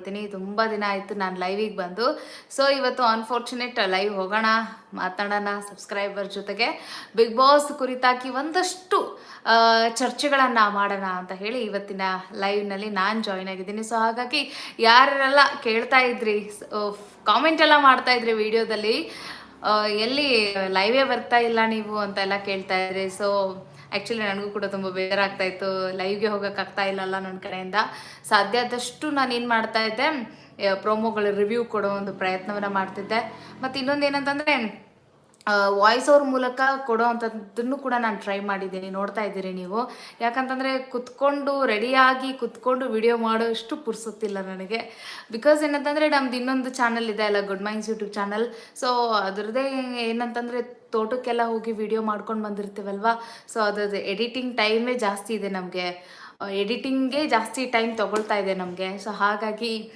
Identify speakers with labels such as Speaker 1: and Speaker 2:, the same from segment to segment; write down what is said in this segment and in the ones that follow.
Speaker 1: ಮಾಡ್ತೀನಿ. ತುಂಬ ದಿನ ಆಯಿತು ನಾನು ಲೈವಿಗೆ ಬಂದು. ಸೊ ಇವತ್ತು ಅನ್ಫಾರ್ಚುನೇಟ್ ಲೈವ್ ಹೋಗೋಣ, ಮಾತಾಡೋಣ ಸಬ್ಸ್ಕ್ರೈಬರ್ ಜೊತೆಗೆ. ಬಿಗ್ ಬಾಸ್ ಕುರಿತಾಗಿ ಒಂದಷ್ಟು ಚರ್ಚೆಗಳನ್ನು ಮಾಡೋಣ ಅಂತ ಹೇಳಿ ಇವತ್ತಿನ ಲೈವ್ನಲ್ಲಿ ನಾನು ಜಾಯ್ನ್ ಆಗಿದ್ದೀನಿ. ಸೊ ಹಾಗಾಗಿ ಯಾರೆಲ್ಲ ಕೇಳ್ತಾ ಇದ್ರಿ ಕಾಮೆಂಟ್ ಎಲ್ಲ ಮಾಡ್ತಾ ಇದ್ರಿ ವಿಡಿಯೋದಲ್ಲಿ ಎಲ್ಲಿ ಲೈವೇ ಬರ್ತಾ ಇಲ್ಲ ನೀವು ಅಂತೆಲ್ಲ ಕೇಳ್ತಾ ಇದ್ರಿ. ಸೊ ಆ್ಯಕ್ಚುಲಿ ನನಗೂ ಕೂಡ ತುಂಬ ಬೇಜಾರಾಗ್ತಾ ಇತ್ತು ಲೈವ್ಗೆ ಹೋಗೋಕ್ಕಾಗ್ತಾ ಇಲ್ಲಲ್ಲ ನನ್ನ ಕಡೆಯಿಂದ. ಸಾಧ್ಯ ಆದಷ್ಟು ನಾನು ಏನು ಮಾಡ್ತಾ ಇದ್ದೆ ಪ್ರೋಮೋಗಳ ರಿವ್ಯೂ ಕೊಡೋ ಒಂದು ಪ್ರಯತ್ನವನ್ನು ಮಾಡ್ತಿದ್ದೆ. ಮತ್ತು ಇನ್ನೊಂದು ಏನಂತಂದರೆ ವಾಯ್ಸ್ ಅವ್ರ ಮೂಲಕ ಕೊಡೋ ಅಂಥದ್ದನ್ನು ಕೂಡ ನಾನು ಟ್ರೈ ಮಾಡಿದ್ದೀನಿ. ನೋಡ್ತಾ ಇದ್ದೀರಿ ನೀವು. ಯಾಕಂತಂದರೆ, ಕುತ್ಕೊಂಡು ರೆಡಿಯಾಗಿ ಕುತ್ಕೊಂಡು ವಿಡಿಯೋ ಮಾಡೋಷ್ಟು ಪುರ್ಸೊತ್ತಿಲ್ಲ ನನಗೆ. ಬಿಕಾಸ್ ಏನಂತಂದರೆ, ನಮ್ದು ಇನ್ನೊಂದು ಚಾನಲ್ ಇದೆ ಅಲ್ಲ good minds YouTube channel so ಅದರದ್ದೇ ಏನಂತಂದರೆ ತೋಟಕ್ಕೆಲ್ಲ ಹೋಗಿ ವಿಡಿಯೋ ಮಾಡ್ಕೊಂಡು ಬಂದಿರ್ತೀವಲ್ವ? ಸೊ ಅದ್ರದ್ದು ಎಡಿಟಿಂಗ್ ಟೈಮೇ ಜಾಸ್ತಿ ಇದೆ ನಮಗೆ. ಎಡಿಟಿಂಗ್ಗೆ ಜಾಸ್ತಿ ಟೈಮ್ ತೊಗೊಳ್ತಾ ಇದೆ ನಮಗೆ. ಸೊ ಹಾಗಾಗಿ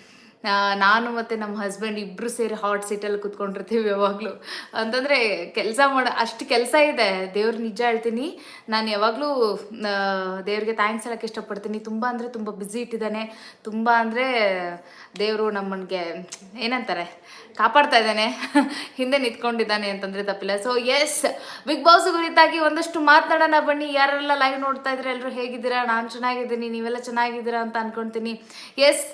Speaker 1: ನಾನು ಮತ್ತು ನಮ್ಮ ಹಸ್ಬೆಂಡ್ ಇಬ್ಬರು ಸೇರಿ ಹಾಟ್ ಸೀಟಲ್ಲಿ ಕುತ್ಕೊಂಡಿರ್ತೀವಿ ಯಾವಾಗಲೂ. ಅಂತಂದರೆ, ಕೆಲಸ ಮಾಡ, ಅಷ್ಟು ಕೆಲಸ ಇದೆ. ದೇವ್ರ ನಿಜ ಹೇಳ್ತೀನಿ. ನಾನು ಯಾವಾಗಲೂ ದೇವ್ರಿಗೆ ಥ್ಯಾಂಕ್ಸ್ ಹೇಳೋಕ್ಕೆ ಇಷ್ಟಪಡ್ತೀನಿ. ತುಂಬ ಅಂದರೆ ತುಂಬ ಬ್ಯುಸಿ ಇಟ್ಟಿದ್ದಾನೆ. ತುಂಬ ಅಂದರೆ, ದೇವರು ನಮ್ಮನಿಗೆ, ಏನಂತಾರೆ? ಕಾಪಾಡ್ತಾ ಇದ್ದಾನೆ. ಹಿಂದೆ ನಿಂತ್ಕೊಂಡಿದ್ದಾನೆ ಅಂತಂದರೆ ತಪ್ಪಿಲ್ಲ. ಸೊ ಎಸ್ ಬಿಗ್ ಬಾಸ್ ಕುರಿತಾಗಿ ಒಂದಷ್ಟು ಮಾತನಾಡೋಣ ಬನ್ನಿ. ಯಾರೆಲ್ಲ ಲೈವ್ ನೋಡ್ತಾ ಇದ್ರೆ ಎಲ್ಲರೂ ಹೇಗಿದ್ದೀರಾ? ನಾನು ಚೆನ್ನಾಗಿದ್ದೀನಿ, ನೀವೆಲ್ಲ ಚೆನ್ನಾಗಿದ್ದೀರಾ ಅಂತ ಅನ್ಕೊಂತೀನಿ. ಎಸ್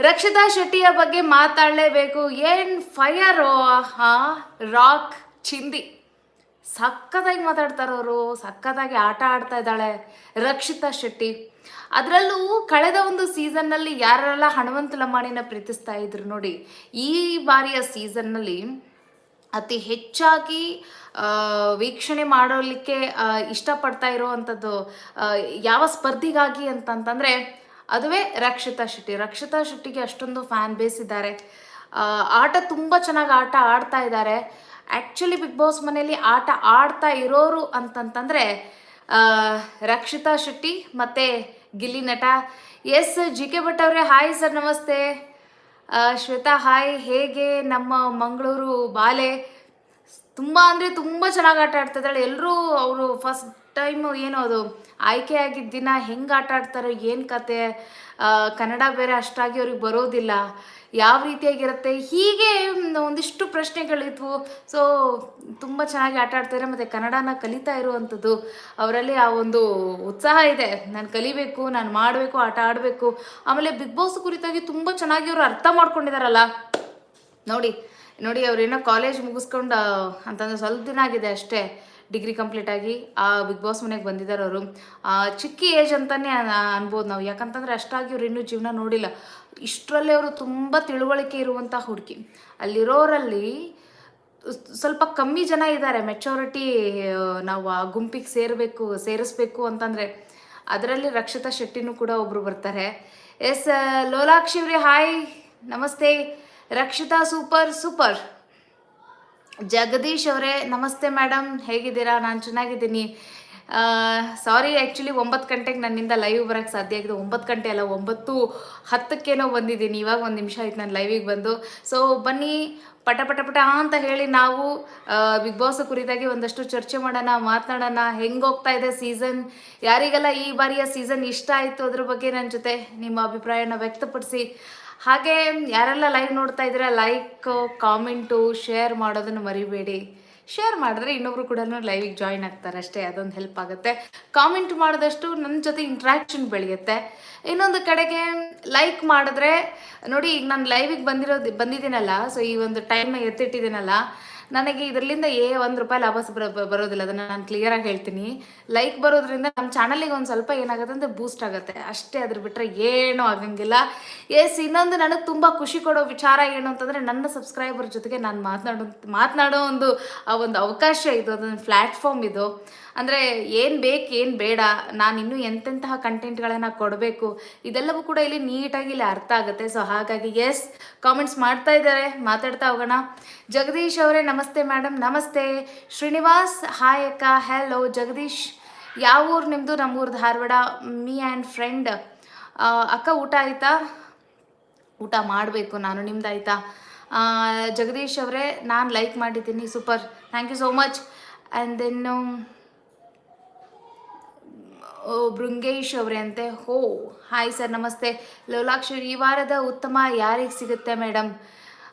Speaker 1: ರಕ್ಷಿತಾ ಶೆಟ್ಟಿಯ ಬಗ್ಗೆ ಮಾತಾಡಲೇಬೇಕು. ಏನು ಹಾ ರಾಕ್ ಚಿಂದಿ. ಸಖತ್ತಾಗಿ ಮಾತಾಡ್ತಾರೆ ಅವರು ಸಕ್ಕತ್ತಾಗಿ ಆಟ ಆಡ್ತಾ ಇದ್ದಾಳೆ ರಕ್ಷಿತಾ ಶೆಟ್ಟಿ. ಅದರಲ್ಲೂ ಕಳೆದ ಒಂದು ಸೀಸನ್ನಲ್ಲಿ ಯಾರೆಲ್ಲ ಹನುಮಂತ ಲಮಾಣಿನ ಪ್ರೀತಿಸ್ತಾ ಇದ್ರು ನೋಡಿ, ಈ ಬಾರಿಯ ಸೀಸನ್ನಲ್ಲಿ ಅತಿ ಹೆಚ್ಚಾಗಿ ವೀಕ್ಷಣೆ ಮಾಡೋಲಿಕ್ಕೆ ಇಷ್ಟಪಡ್ತಾ ಇರೋವಂಥದ್ದು ಯಾವ ಸ್ಪರ್ಧಿಗಾಗಿ ಅಂತಂತಂದರೆ ಅದುವೇ ರಕ್ಷಿತಾ ಶೆಟ್ಟಿ. ರಕ್ಷಿತಾ ಶೆಟ್ಟಿಗೆ ಅಷ್ಟೊಂದು ಫ್ಯಾನ್ ಬೇಸ್ ಇದ್ದಾರೆ. ಆಟ ತುಂಬ ಚೆನ್ನಾಗಿ ಆಟ ಆಡ್ತಾ ಇದ್ದಾರೆ. ಆ್ಯಕ್ಚುಲಿ ಬಿಗ್ ಬಾಸ್ ಮನೆಯಲ್ಲಿ ಆಟ ಆಡ್ತಾ ಇರೋರು ಅಂತಂತಂದರೆ ರಕ್ಷಿತಾ ಶೆಟ್ಟಿ ಮತ್ತು ಗಿಲ್ಲಿ ನಟ. ಎಸ್ ಜಿ ಕೆ ಭಟ್ ಅವರೇ ಹಾಯ್ ಸರ್ ನಮಸ್ತೆ. ಶ್ವೇತಾ ಹಾಯ್ ಹೇಗೆ ನಮ್ಮ ಮಂಗಳೂರು ಬಾಲೆ? ತುಂಬ ಅಂದರೆ ತುಂಬ ಚೆನ್ನಾಗಿ ಆಟ ಆಡ್ತಿದ್ದಾಳೆ ಎಲ್ಲರೂ ಅವರು ಫಸ್ಟ್ ಟೈಮು ಏನೋ ಅದು ಆಯ್ಕೆ ಆಗಿದ್ದ ದಿನ ಹೆಂಗೆ ಆಟ ಆಡ್ತಾರೋ, ಏನು ಕತೆ? ಕನ್ನಡ ಬೇರೆ ಅಷ್ಟಾಗಿ ಅವ್ರಿಗೆ ಬರೋದಿಲ್ಲ. ಯಾವ ರೀತಿಯಾಗಿರುತ್ತೆ? ಹೀಗೆ ಒಂದಿಷ್ಟು ಪ್ರಶ್ನೆಗಳಿದ್ವು. ಸೊ ತುಂಬ ಚೆನ್ನಾಗಿ ಆಟ ಆಡ್ತಾರೆ ಮತ್ತು ಕನ್ನಡನ ಕಲಿತಾ ಇರುವಂಥದ್ದು ಅವರಲ್ಲಿ ಆ ಒಂದು ಉತ್ಸಾಹ ಇದೆ. ನಾನು ಕಲಿಬೇಕು, ನಾನು ಮಾಡಬೇಕು, ಆಟ ಆಡಬೇಕು. ಆಮೇಲೆ ಬಿಗ್ ಬಾಸ್ ಕುರಿತಾಗಿ ತುಂಬ ಚೆನ್ನಾಗಿ ಅವರು ಅರ್ಥ ಮಾಡ್ಕೊಂಡಿದಾರಲ್ಲ. ನೋಡಿ ನೋಡಿ ಅವ್ರೇನೋ ಕಾಲೇಜ್ ಮುಗಿಸ್ಕೊಂಡು ಅಂತಂದ್ರೆ ಸ್ವಲ್ಪ ದಿನ ಆಗಿದೆ ಅಷ್ಟೇ. ಡಿಗ್ರಿ ಕಂಪ್ಲೀಟ್ ಆಗಿ, ಆ ಬಿಗ್ ಬಾಸ್ ಮನೆಗೆ ಬಂದಿದ್ದಾರೆ ಅವರು. ಚಿಕ್ಕ ಏಜ್ ಅಂತಲೇ ಅನ್ಬೋದು ನಾವು. ಯಾಕಂತಂದರೆ ಅಷ್ಟಾಗಿ ಅವ್ರು ಇನ್ನೂ ಜೀವನ ನೋಡಿಲ್ಲ. ಇಷ್ಟರಲ್ಲಿ ಅವರು ತುಂಬ ತಿಳುವಳಿಕೆ ಇರುವಂಥ ಹುಡುಗಿ. ಅಲ್ಲಿರೋರಲ್ಲಿ ಸ್ವಲ್ಪ ಕಮ್ಮಿ ಜನ ಇದ್ದಾರೆ ಮೆಚೋರಿಟಿ, ನಾವು ಆ ಗುಂಪಿಗೆ ಸೇರಬೇಕು, ಸೇರಿಸ್ಬೇಕು ಅಂತಂದರೆ ಅದರಲ್ಲಿ ರಕ್ಷಿತಾ ಶೆಟ್ಟಿನೂ ಕೂಡ ಒಬ್ಬರು ಬರ್ತಾರೆ. ಎಸ್, ಲೋಲಾಕ್ಷಿ ಅವ್ರಿ, ಹಾಯ್. ನಮಸ್ತೆ. Rakshita, super super. ಜಗದೀಶ್ ಅವರೇ, ನಮಸ್ತೆ ಮೇಡಮ್ ಹೇಗಿದ್ದೀರಾ? ನಾನು ಚೆನ್ನಾಗಿದ್ದೀನಿ. ಸಾರಿ ಆ್ಯಕ್ಚುಲಿ ಒಂಬತ್ತು ಗಂಟೆಗೆ ನನ್ನಿಂದ ಲೈವ್ ಬರೋಕ್ಕೆ ಸಾಧ್ಯ ಆಗಿದೆ. ಒಂಬತ್ತು ಗಂಟೆ ಅಲ್ಲ, ಒಂಬತ್ತು ಹತ್ತಕ್ಕೇನೋ ಬಂದಿದ್ದೀನಿ. ಇವಾಗ ಒಂದು ನಿಮಿಷ ಆಯ್ತು ನಾನು ಲೈವಿಗೆ ಬಂದು. ಸೊ ಬನ್ನಿ, ಪಟ ಪಟ ಪಟ ಅಂತ ಹೇಳಿ ನಾವು ಬಿಗ್ ಬಾಸ್ ಕುರಿತಾಗಿ ಒಂದಷ್ಟು ಚರ್ಚೆ ಮಾಡೋಣ, ಮಾತನಾಡೋಣ. ಹೆಂಗೆ ಹೋಗ್ತಾ ಇದೆ ಸೀಸನ್ ಯಾರಿಗೆಲ್ಲ ಈ ಬಾರಿಯ ಸೀಸನ್ ಇಷ್ಟ ಆಯಿತು ಅದ್ರ ಬಗ್ಗೆ ನನ್ನ ಜೊತೆ ನಿಮ್ಮ ಅಭಿಪ್ರಾಯನ ವ್ಯಕ್ತಪಡಿಸಿ. ಹಾಗೆ ಯಾರೆಲ್ಲ ಲೈವ್ ನೋಡ್ತಾ ಇದ್ದೀರಾ ಲೈಕ್ ಕಾಮೆಂಟು ಶೇರ್ ಮಾಡೋದನ್ನು ಮರಿಬೇಡಿ. ಶೇರ್ ಮಾಡಿದ್ರೆ ಇನ್ನೊಬ್ರು ಕೂಡ ಲೈವಿಗೆ ಜಾಯಿನ್ ಆಗ್ತಾರೆ ಅಷ್ಟೇ, ಅದೊಂದು ಹೆಲ್ಪ್ ಆಗುತ್ತೆ. ಕಾಮೆಂಟ್ ಮಾಡಿದಷ್ಟು ನನ್ನ ಜೊತೆ ಇಂಟ್ರ್ಯಾಕ್ಷನ್ ಬೆಳೆಯುತ್ತೆ. ಇನ್ನೊಂದು ಕಡೆಗೆ ಲೈಕ್ ಮಾಡಿದ್ರೆ, ನೋಡಿ, ಈಗ ನಾನು ಲೈವಿಗೆ ಬಂದಿರೋದು ಬಂದಿದ್ದೀನಲ್ಲ ಸೊ ಈ ಒಂದು ಟೈಮ್ನ ಎತ್ತಿಟ್ಟಿದ್ದೀನಲ್ಲ ನನಗೆ ಇದರಿಂದ ಏ ಒಂದು ರೂಪಾಯಿ ಲಾಭ ಬರೋದಿಲ್ಲ, ಅದನ್ನು ನಾನು ಕ್ಲಿಯರಾಗಿ ಹೇಳ್ತೀನಿ. ಲೈಕ್ ಬರೋದ್ರಿಂದ ನಮ್ಮ ಚಾನಲಿಗೆ ಒಂದು ಸ್ವಲ್ಪ ಏನಾಗುತ್ತೆ ಅಂದರೆ ಬೂಸ್ಟ್ ಆಗುತ್ತೆ. ಅಷ್ಟೇ ಅದ್ರ ಬಿಟ್ಟರೆ ಏನೂ ಆಗಂಗಿಲ್ಲ. ಎಸ್, ಇನ್ನೊಂದು ನನಗೆ ತುಂಬ ಖುಷಿ ಕೊಡೋ ವಿಚಾರ ಏನು ಅಂತಂದರೆ ನನ್ನ ಸಬ್ಸ್ಕ್ರೈಬರ್ ಜೊತೆಗೆ ನಾನು ಮಾತನಾಡೋ ಮಾತನಾಡೋ ಒಂದು, ಆ ಒಂದು ಅವಕಾಶ ಇದು, ಅದೊಂದು ಪ್ಲ್ಯಾಟ್ಫಾರ್ಮ್ ಇದು. ಅಂದರೆ ಏನು ಬೇಕು, ಏನು ಬೇಡ, ನಾನು ಇನ್ನೂ ಎಂತೆಂತಹ ಕಂಟೆಂಟ್ಗಳನ್ನು ಕೊಡಬೇಕು, ಇದೆಲ್ಲವೂ ಕೂಡ ಇಲ್ಲಿ ನೀಟಾಗಿ ಇಲ್ಲಿ ಅರ್ಥ ಆಗುತ್ತೆ. ಸೊ ಹಾಗಾಗಿ ಎಸ್ ಕಾಮೆಂಟ್ಸ್ ಮಾಡ್ತಾ ಇದ್ದಾರೆ. ಮಾತಾಡ್ತಾ ಹೋಗೋಣ. ಜಗದೀಶ್ ಅವರೇ, ನಮಸ್ತೆ ಮೇಡಮ್ ನಮಸ್ತೆ. ಶ್ರೀನಿವಾಸ್ ಹಾಯ್ ಅಕ್ಕ ಹಲೋ ಜಗದೀಶ್, ಯಾವ ಊರು ನಿಮ್ಮದು ನಮ್ಮೂರು ಧಾರವಾಡ. ಮೀ ಆ್ಯಂಡ್ ಫ್ರೆಂಡ್ ಅಕ್ಕ, ಊಟ ಆಯಿತಾ? ಊಟ ಮಾಡಬೇಕು ನಾನು ನಿಮ್ದು ಆಯಿತಾ ಜಗದೀಶ್ ಅವರೇ, ನಾನು ಲೈಕ್ ಮಾಡಿದ್ದೀನಿ. Super thank you so much and then ಓ, ಬೃಂಗೇಶ್ ಅವರೇ ಅಂತೆ ಹೋ ಹಾಯ್ ಸರ್ ನಮಸ್ತೆ. ಲೋಲಾಕ್ಷರ್ ಈ ವಾರದ ಉತ್ತಮ ಯಾರಿಗೆ ಸಿಗುತ್ತೆ ಮೇಡಮ್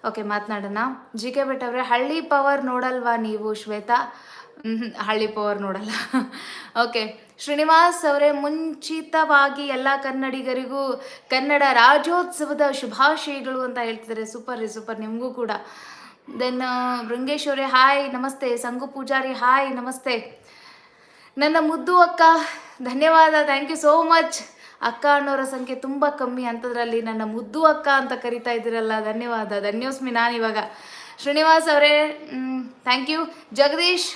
Speaker 1: ಓಕೆ ಮಾತನಾಡೋಣ. ಜಿ ಕೆ ಭಟ್ ಅವರೇ ಹಳ್ಳಿ ಪವರ್ ನೋಡಲ್ವಾ ನೀವು ಶ್ವೇತಾ? ಹಳ್ಳಿ ಪವರ್ ನೋಡಲ್ಲ. ಓಕೆ ಶ್ರೀನಿವಾಸ್ ಅವರೇ ಮುಂಚಿತವಾಗಿ ಎಲ್ಲ ಕನ್ನಡಿಗರಿಗೂ ಕನ್ನಡ ರಾಜ್ಯೋತ್ಸವದ ಶುಭಾಶಯಗಳು ಅಂತ ಹೇಳ್ತಿದ್ದಾರೆ. ಸೂಪರ್ ರೀ ಸೂಪರ್ ನಿಮಗೂ ಕೂಡ. ದೆನ್ ಬೃಂಗೇಶ್ ಅವರೇ ಹಾಯ್ ನಮಸ್ತೆ. ಸಂಗು ಪೂಜಾರಿ ಹಾಯ್ ನಮಸ್ತೆ. ನನ್ನ ಮುದ್ದು ಅಕ್ಕ ಧನ್ಯವಾದ ಥ್ಯಾಂಕ್ ಯು ಸೋ ಮಚ್ ಅಕ್ಕ ಅನ್ನೋರ ಸಂಖ್ಯೆ ತುಂಬ ಕಮ್ಮಿ ಅಂಥದ್ರಲ್ಲಿ ನನ್ನ ಮುದ್ದು ಅಕ್ಕ ಅಂತ ಕರಿತಾ ಇದ್ದೀರಲ್ಲ, ಧನ್ಯವಾದ. ಧನ್ಯೋಸ್ಮಿ ನಾನು ಇವಾಗ ಶ್ರೀನಿವಾಸ್ ಅವರೇ ಥ್ಯಾಂಕ್ ಯು ಜಗದೀಶ್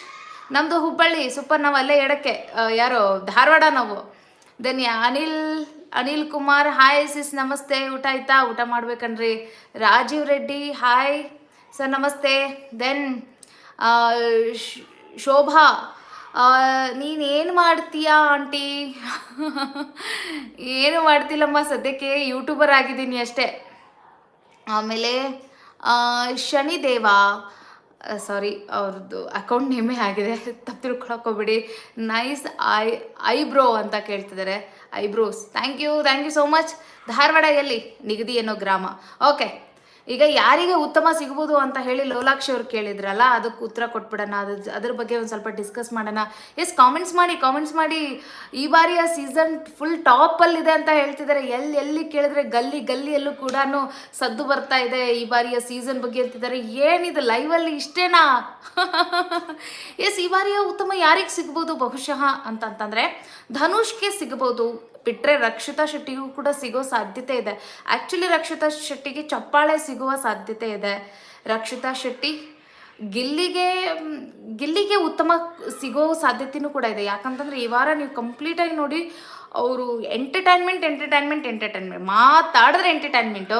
Speaker 1: ನಮ್ಮದು ಹುಬ್ಬಳ್ಳಿ, ಸೂಪರ್, ನಾವು ಅಲ್ಲೇ ಎಡಕ್ಕೆ ಯಾರೋ, ಧಾರವಾಡ ನಾವು. Then Anil Anil Kumar hi sis ನಮಸ್ತೆ, ಊಟ ಆಯ್ತಾ? ಊಟ ಮಾಡ್ಬೇಕನ್ರಿ ರಾಜೀವ್ ರೆಡ್ಡಿ ಹಾಯ್ ಸರ್, ನಮಸ್ತೆ. ದೆನ್ ಶೋಭಾ ನೀನೇನು ಮಾಡ್ತೀಯಾ, ಆಂಟಿ? ಏನು ಮಾಡ್ತಿಲ್ಲಮ್ಮ, ಸದ್ಯಕ್ಕೆ ಯೂಟ್ಯೂಬರ್ ಆಗಿದ್ದೀನಿ ಅಷ್ಟೇ. ಆಮೇಲೆ ಶನಿದೇವ ಸಾರಿ ಅವ್ರದ್ದು ಅಕೌಂಟ್ ನೇಮೇ ಆಗಿದೆ. ತಪ್ಪು ತಿಳ್ಕೊಳಕ್ ಹೋಗ್ಬಿಡಿ. ನೈಸ್ ಐ ಐಬ್ರೋ ಅಂತ ಕೇಳ್ತಿದ್ದಾರೆ eyebrows thank you thank you so much Dharwad ಎಲ್ಲಿ ನಿಗದಿ ಅನ್ನೋ ಗ್ರಾಮ. ಓಕೆ ಈಗ ಯಾರಿಗೆ ಉತ್ತಮ ಸಿಗ್ಬೋದು ಅಂತ ಹೇಳಿ ಲೋಲಾಕ್ಷಿ ಅವ್ರು ಕೇಳಿದ್ರಲ್ಲ, ಅದಕ್ಕೆ ಉತ್ತರ ಕೊಟ್ಬಿಡೋಣ. ಅದು ಅದ್ರ ಬಗ್ಗೆ ಒಂದು ಸ್ವಲ್ಪ ಡಿಸ್ಕಸ್ ಮಾಡೋಣ. ಎಸ್ ಕಾಮೆಂಟ್ಸ್ ಮಾಡಿ ಕಾಮೆಂಟ್ಸ್ ಮಾಡಿ, ಈ ಬಾರಿಯ ಸೀಸನ್ ಫುಲ್ ಟಾಪಲ್ಲಿದೆ ಅಂತ ಹೇಳ್ತಿದ್ದಾರೆ. ಎಲ್ಲಿ ಎಲ್ಲಿ ಕೇಳಿದ್ರೆ ಗಲ್ಲಿ, ಗಲ್ಲಿಯಲ್ಲೂ ಕೂಡ ಸದ್ದು ಬರ್ತಾ ಇದೆ ಈ ಬಾರಿಯ ಸೀಸನ್ ಬಗ್ಗೆ ಅಂತಿದ್ದಾರೆ. ಏನಿದೆ ಲೈವಲ್ಲಿ ಇಷ್ಟೇನಾ? ಎಸ್ ಈ ಬಾರಿಯ ಉತ್ತಮ ಯಾರಿಗೆ ಸಿಗ್ಬೋದು ಬಹುಶಃ ಅಂತಂತಂದರೆ ಧನುಷ್ಗೆ ಸಿಗ್ಬೋದು. ಬಿಟ್ಟರೆ ರಕ್ಷಿತಾ ಶೆಟ್ಟಿಗೂ ಕೂಡ ಸಿಗೋ ಸಾಧ್ಯತೆ ಇದೆ. ಆ್ಯಕ್ಚುಲಿ ರಕ್ಷಿತಾ ಶೆಟ್ಟಿಗೆ ಚಪ್ಪಾಳೆ ಸಿಗುವ ಸಾಧ್ಯತೆ ಇದೆ. ರಕ್ಷಿತಾ ಶೆಟ್ಟಿ ಗಿಲ್ಲಿಗೆ ಗಿಲ್ಲಿಗೆ ಉತ್ತಮ ಸಿಗೋ ಸಾಧ್ಯತೆಯೂ ಕೂಡ ಇದೆ. ಯಾಕಂತಂದ್ರೆ ಈ ವಾರ ನೀವು ಕಂಪ್ಲೀಟಾಗಿ ನೋಡಿ, ಅವರು ಎಂಟರ್ಟೈನ್ಮೆಂಟ್ ಎಂಟರ್ಟೈನ್ಮೆಂಟ್ ಎಂಟರ್ಟೈನ್ಮೆಂಟ್ ಮಾತಾಡಿದ್ರೆ ಎಂಟರ್ಟೈನ್ಮೆಂಟು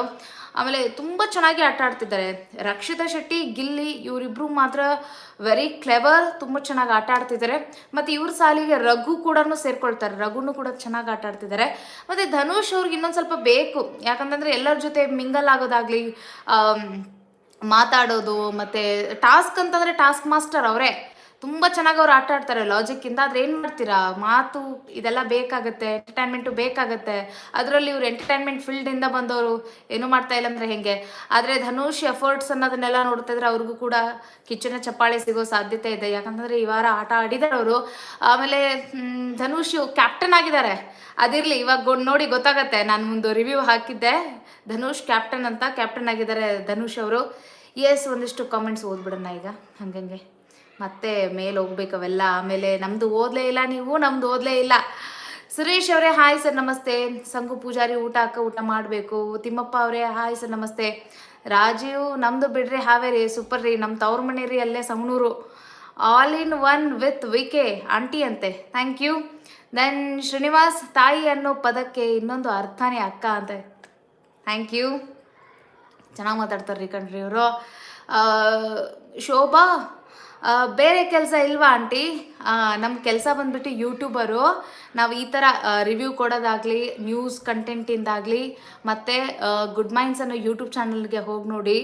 Speaker 1: ಆಮೇಲೆ ತುಂಬ ಚೆನ್ನಾಗಿ ಆಟ ಆಡ್ತಿದ್ದಾರೆ. ರಕ್ಷಿತಾ ಶೆಟ್ಟಿ, ಗಿಲ್ಲಿ ಇವರಿಬ್ರು ಮಾತ್ರ ವೆರಿ ಕ್ಲೆವರ್ ತುಂಬ ಚೆನ್ನಾಗಿ ಆಟ ಆಡ್ತಿದ್ದಾರೆ. ಮತ್ತು ಇವ್ರ ಸಾಲಿಗೆ ರಘು ಕೂಡ ಸೇರ್ಕೊಳ್ತಾರೆ. ರಘುನು ಕೂಡ ಚೆನ್ನಾಗಿ ಆಟ ಆಡ್ತಿದ್ದಾರೆ. ಮತ್ತು ಧನುಷ್ ಅವ್ರಿಗೆ ಇನ್ನೊಂದು ಸ್ವಲ್ಪ ಬೇಕು. ಯಾಕಂತಂದರೆ ಎಲ್ಲರ ಜೊತೆ ಮಿಂಗಲ್ ಆಗೋದಾಗಲಿ ಮಾತಾಡೋದು, ಮತ್ತು ಟಾಸ್ಕ್ ಅಂತಂದರೆ ಟಾಸ್ಕ್ ಮಾಸ್ಟರ್ ಅವರೇ. ತುಂಬ ಚೆನ್ನಾಗಿ ಅವ್ರು ಆಟ ಆಡ್ತಾರೆ ಲಾಜಿಕ್ಕಿಂದ ಆದ್ರೆ ಏನು ಮಾಡ್ತೀರಾ? ಮಾತು ಇದೆಲ್ಲ ಬೇಕಾಗುತ್ತೆ ಎಂಟರ್ಟೈನ್ಮೆಂಟು ಬೇಕಾಗುತ್ತೆ. ಅದರಲ್ಲಿ ಇವ್ರು ಎಂಟರ್ಟೈನ್ಮೆಂಟ್ ಫೀಲ್ಡಿಂದ ಬಂದವರು ಏನು ಮಾಡ್ತಾ ಇಲ್ಲ ಅಂದರೆ ಹೆಂಗೆ? ಆದರೆ ಧನುಷ್ ಎಫರ್ಟ್ಸ್ ಅನ್ನೋದನ್ನೆಲ್ಲ ನೋಡ್ತಾ ಇದ್ರೆ ಅವ್ರಿಗೂ ಕೂಡ ಕಿಚ್ಚನ ಚಪ್ಪಾಳೆ ಸಿಗೋ ಸಾಧ್ಯತೆ ಇದೆ. ಯಾಕಂತಂದರೆ ಈ ವಾರ ಆಟ ಆಡಿದಾರೆ ಅವರು. ಆಮೇಲೆ ಧನುಷ್ ಕ್ಯಾಪ್ಟನ್ ಆಗಿದ್ದಾರೆ. ಅದಿರಲಿ, ಇವಾಗ ನೋಡಿ ಗೊತ್ತಾಗತ್ತೆ. ನಾನು ಒಂದು ರಿವ್ಯೂ ಹಾಕಿದ್ದೆ. ಧನುಷ್ ಕ್ಯಾಪ್ಟನ್ ಅಂತ ಕ್ಯಾಪ್ಟನ್ ಆಗಿದ್ದಾರೆ ಧನುಷ್ ಅವರು. ಎಸ್ ಒಂದಿಷ್ಟು ಕಾಮೆಂಟ್ಸ್ ಓದ್ಬಿಡೋಣ ಈಗ. ಹಂಗಂಗೆ. ಮತ್ತೆ ಮೇಲೆ ಹೋಗ್ಬೇಕು ಅವೆಲ್ಲ. ಆಮೇಲೆ ನಮ್ದು ಓದಲೇ ಇಲ್ಲ ನೀವು, ನಮ್ದು ಓದಲೇ ಇಲ್ಲ. ಸುರೇಶ್ ಅವರೇ, ಹಾಯ್ ಸರ್, ನಮಸ್ತೆ. ಸಂಕು ಪೂಜಾರಿ ಊಟ ಅಕ್ಕ ಊಟ ಮಾಡಬೇಕು. ತಿಮ್ಮಪ್ಪ ಅವರೇ, ಹಾಯ್ ಸರ್, ನಮಸ್ತೆ. ರಾಜೀವ್, ನಮ್ದು ಬಿಡ್ರಿ, ಹಾವೇರಿ, ಸೂಪರ್ ರೀ. ನಮ್ಮ ತವ್ರ ಮನೆ ರೀ, ಅಲ್ಲೇ Savanur all in one with VK aunty ಅಂತೆ. ಥ್ಯಾಂಕ್ ಯು ದೆನ್ ಶ್ರೀನಿವಾಸ್, ತಾಯಿ ಅನ್ನೋ ಪದಕ್ಕೆ ಇನ್ನೊಂದು ಅರ್ಥನೇ ಅಕ್ಕ ಅಂತ. ಥ್ಯಾಂಕ್ ಯು ಚೆನ್ನಾಗಿ ಮಾತಾಡ್ತಾರೆ ರೀ ಕಣ್ರಿ ಇವರು ಶೋಭಾ ಬೇರೆ ಕೆಲಸ ಇಲ್ವಾ ಆಂಟಿ? ನಮ್ಮ ಕೆಲಸ ಬಂದ್ಬಿಟ್ಟು ಯೂಟ್ಯೂಬರು ನಾವು ಈ ಥರ ರಿವ್ಯೂ ಕೊಡೋದಾಗಲಿ ನ್ಯೂಸ್ ಕಂಟೆಂಟಿಂದಾಗಲಿ ಮತ್ತು ಗುಡ್ ಮೈಂಡ್ಸ್ ಅನ್ನೋ ಯೂಟ್ಯೂಬ್ ಚಾನಲ್ಗೆ ಹೋಗಿ ನೋಡಿ,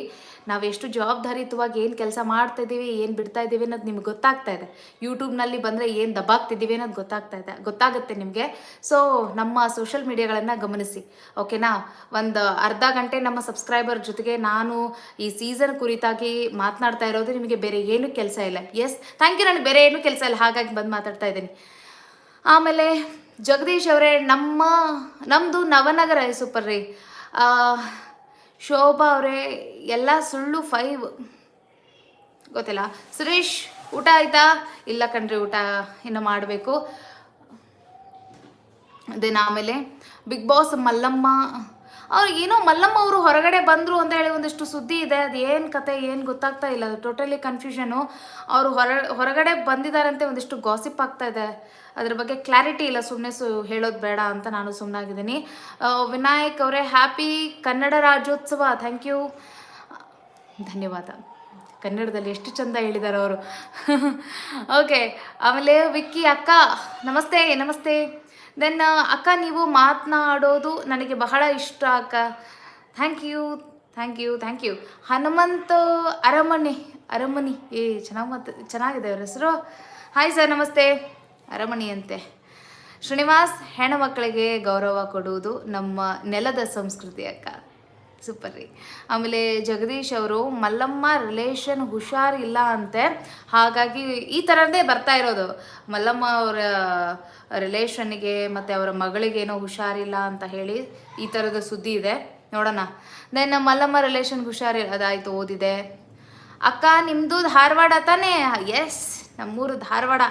Speaker 1: ನಾವು ಎಷ್ಟು ಜವಾಬ್ದಾರಿಯುತವಾಗಿ ಏನು ಕೆಲಸ ಮಾಡ್ತಾ ಇದ್ದೀವಿ ಏನು ಬಿಡ್ತಾ ಇದ್ದೀವಿ ಅನ್ನೋದು ನಿಮ್ಗೆ ಗೊತ್ತಾಗ್ತಾ ಇದೆ. ಯೂಟ್ಯೂಬ್ನಲ್ಲಿ ಬಂದರೆ ಏನು ದಬ್ಬಾಗ್ತಿದ್ದೀವಿ ಅನ್ನೋದು ಗೊತ್ತಾಗ್ತಾ ಇದೆ, ಗೊತ್ತಾಗುತ್ತೆ ನಿಮಗೆ. ಸೊ ನಮ್ಮ ಸೋಷಲ್ ಮೀಡಿಯಾಗಳನ್ನು ಗಮನಿಸಿ ಓಕೆನಾ ಒಂದು ಅರ್ಧ ಗಂಟೆ ನಮ್ಮ ಸಬ್ಸ್ಕ್ರೈಬರ್ ಜೊತೆಗೆ ನಾನು ಈ ಸೀಸನ್ ಕುರಿತಾಗಿ ಮಾತನಾಡ್ತಾ ಇರೋದು, ನಿಮಗೆ ಬೇರೆ ಏನೂ ಕೆಲಸ ಇಲ್ಲ. ಎಸ್ ಥ್ಯಾಂಕ್ ಯು ನನಗೆ ಬೇರೆ ಏನೂ ಕೆಲಸ ಇಲ್ಲ. ಹಾಗಾಗಿ ಬಂದು ಮಾತಾಡ್ತಾ ಇದ್ದೀನಿ. ಆಮೇಲೆ ಜಗದೀಶ್ ಅವರೇ, ನಮ್ಮ ನಮ್ಮದು ನವನಗರ ಸೂಪರ್ ರೀ. ಶೋಭಾ ಅವರೇ, ಎಲ್ಲ ಸುಳ್ಳು ಫೈವ್ ಗೊತ್ತಿಲ್ಲ. ಸುರೇಶ್, ಊಟ ಆಯ್ತಾ? ಇಲ್ಲ ಕಣ್ರಿ, ಊಟ ಇನ್ನು ಮಾಡಬೇಕು. ದೆನ್ ಆಮೇಲೆ ಬಿಗ್ ಬಾಸ್ ಮಲ್ಲಮ್ಮ ಅವ್ರು ಏನೋ ಮಲ್ಲಮ್ಮ ಅವರು ಹೊರಗಡೆ ಬಂದರು ಅಂತ ಹೇಳಿ ಒಂದಿಷ್ಟು ಸುದ್ದಿ ಇದೆ. ಅದು ಏನು ಕತೆ, ಏನು ಗೊತ್ತಾಗ್ತಾ ಇಲ್ಲ. ಟೋಟಲಿ ಕನ್ಫ್ಯೂಷನು ಅವರು ಹೊರ, ಹೊರಗಡೆ ಬಂದಿದ್ದಾರಂತೆ ಒಂದಿಷ್ಟು ಗಾಸಿಪ್ ಆಗ್ತಾ ಇದೆ. ಅದ್ರ ಬಗ್ಗೆ ಕ್ಲಾರಿಟಿ ಇಲ್ಲ. ಸುಮ್ಮನೆ ಸು, ಹೇಳೋದು ಬೇಡ ಅಂತ ನಾನು ಸುಮ್ಮನಾಗಿದ್ದೀನಿ ವಿನಾಯಕ್ ಅವರೇ happy Kannada Rajyotsava. Thank you ಧನ್ಯವಾದ. ಕನ್ನಡದಲ್ಲಿ ಎಷ್ಟು ಚಂದ ಹೇಳಿದ್ದಾರೆ ಅವರು. ಓಕೆ ಆಮೇಲೆ ವಿಕ್ಕಿ ಅಕ್ಕ, ನಮಸ್ತೆ ನಮಸ್ತೆ. ದೆನ್ ಅಕ್ಕ, ನೀವು ಮಾತನಾಡೋದು ನನಗೆ ಬಹಳ ಇಷ್ಟ ಅಕ್ಕ. Thank you thank you thank you Hanumantha Aramane, Aramani. ಏ, ಚೆನ್ನಾಗಿ ಮಾತು, ಚೆನ್ನಾಗಿದೆ ಅವ್ರ ಹೆಸರು. ಹಾಯ್ ಸರ್ ನಮಸ್ತೆ. ಅರಮಣಿ ಅಂತೆ ಶ್ರೀನಿವಾಸ್ ಹೆಣ್ಣು ಮಕ್ಕಳಿಗೆ ಗೌರವ ಕೊಡುವುದು ನಮ್ಮ ನೆಲದ ಸಂಸ್ಕೃತಿ ಅಕ್ಕ. ಸೂಪರ್ ರೀ. ಆಮೇಲೆ ಜಗದೀಶ್ ಅವರು, ಮಲ್ಲಮ್ಮ ರಿಲೇಷನ್ ಹುಷಾರಿಲ್ಲ ಅಂತೆ. ಹಾಗಾಗಿ ಈ ಥರದೇ ಬರ್ತಾ ಇರೋದು. ಮಲ್ಲಮ್ಮ ಅವರ ರಿಲೇಷನ್ಗೆ ಮತ್ತು ಅವರ ಮಗಳಿಗೇನೋ ಹುಷಾರಿಲ್ಲ ಅಂತ ಹೇಳಿ ಈ ಥರದ ಸುದ್ದಿ ಇದೆ. ನೋಡೋಣ. ದೆನ್ ಮಲ್ಲಮ್ಮ ರಿಲೇಷನ್ ಹುಷಾರಿಲ್ಲ ಅದಾಯಿತು, ಓದಿದೆ. ಅಕ್ಕ ನಿಮ್ಮದು ಧಾರವಾಡ ತಾನೇ? ಎಸ್ ನಮ್ಮೂರು ಧಾರವಾಡ.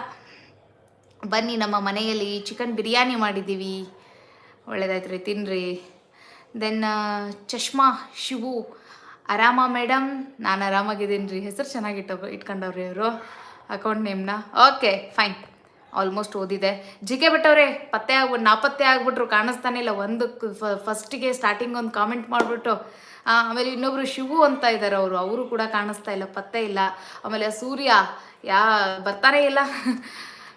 Speaker 1: ಬನ್ನಿ, ನಮ್ಮ ಮನೆಯಲ್ಲಿ ಚಿಕನ್ ಬಿರಿಯಾನಿ ಮಾಡಿದ್ದೀವಿ. ಒಳ್ಳೇದಾಯ್ತು ರೀ ತಿನ್ನಿರಿ ದೆನ್ ಚಶ್ಮಾ ಶಿವು ಆರಾಮ ಮೇಡಮ್ ನಾನು ಆರಾಮಾಗಿದ್ದೀನಿ ರೀ. ಹೆಸರು ಚೆನ್ನಾಗಿಟ್ಟು ಇಟ್ಕೊಂಡವ್ರಿ ಅವರು. ಅಕೌಂಟ್ ನೇಮ್ನ ಓಕೆ ಫೈನ್ ಆಲ್ಮೋಸ್ಟ್ ಓದಿದೆ. ಜಿ ಕೆ ಬಿಟ್ಟವ್ರೆ ಪತ್ತೆ ಆಗ್ಬಿಟ್ಟು ನಾಪತ್ತೆ ಆಗ್ಬಿಟ್ರು, ಕಾಣಿಸ್ತಾನೆ ಇಲ್ಲ. ಒಂದು ಫಸ್ಟಿಗೆ ಸ್ಟಾರ್ಟಿಂಗ್ ಒಂದು ಕಾಮೆಂಟ್ ಮಾಡಿಬಿಟ್ಟು ಆಮೇಲೆ ಇನ್ನೊಬ್ರು ಶಿವು ಅಂತ ಇದ್ದಾರೆ ಅವರು. ಅವರು ಕೂಡ ಕಾಣಿಸ್ತಾ ಇಲ್ಲ, ಪತ್ತೆ ಇಲ್ಲ. ಆಮೇಲೆ ಸೂರ್ಯ, ಯಾ, ಬರ್ತಾನೆ ಇಲ್ಲ.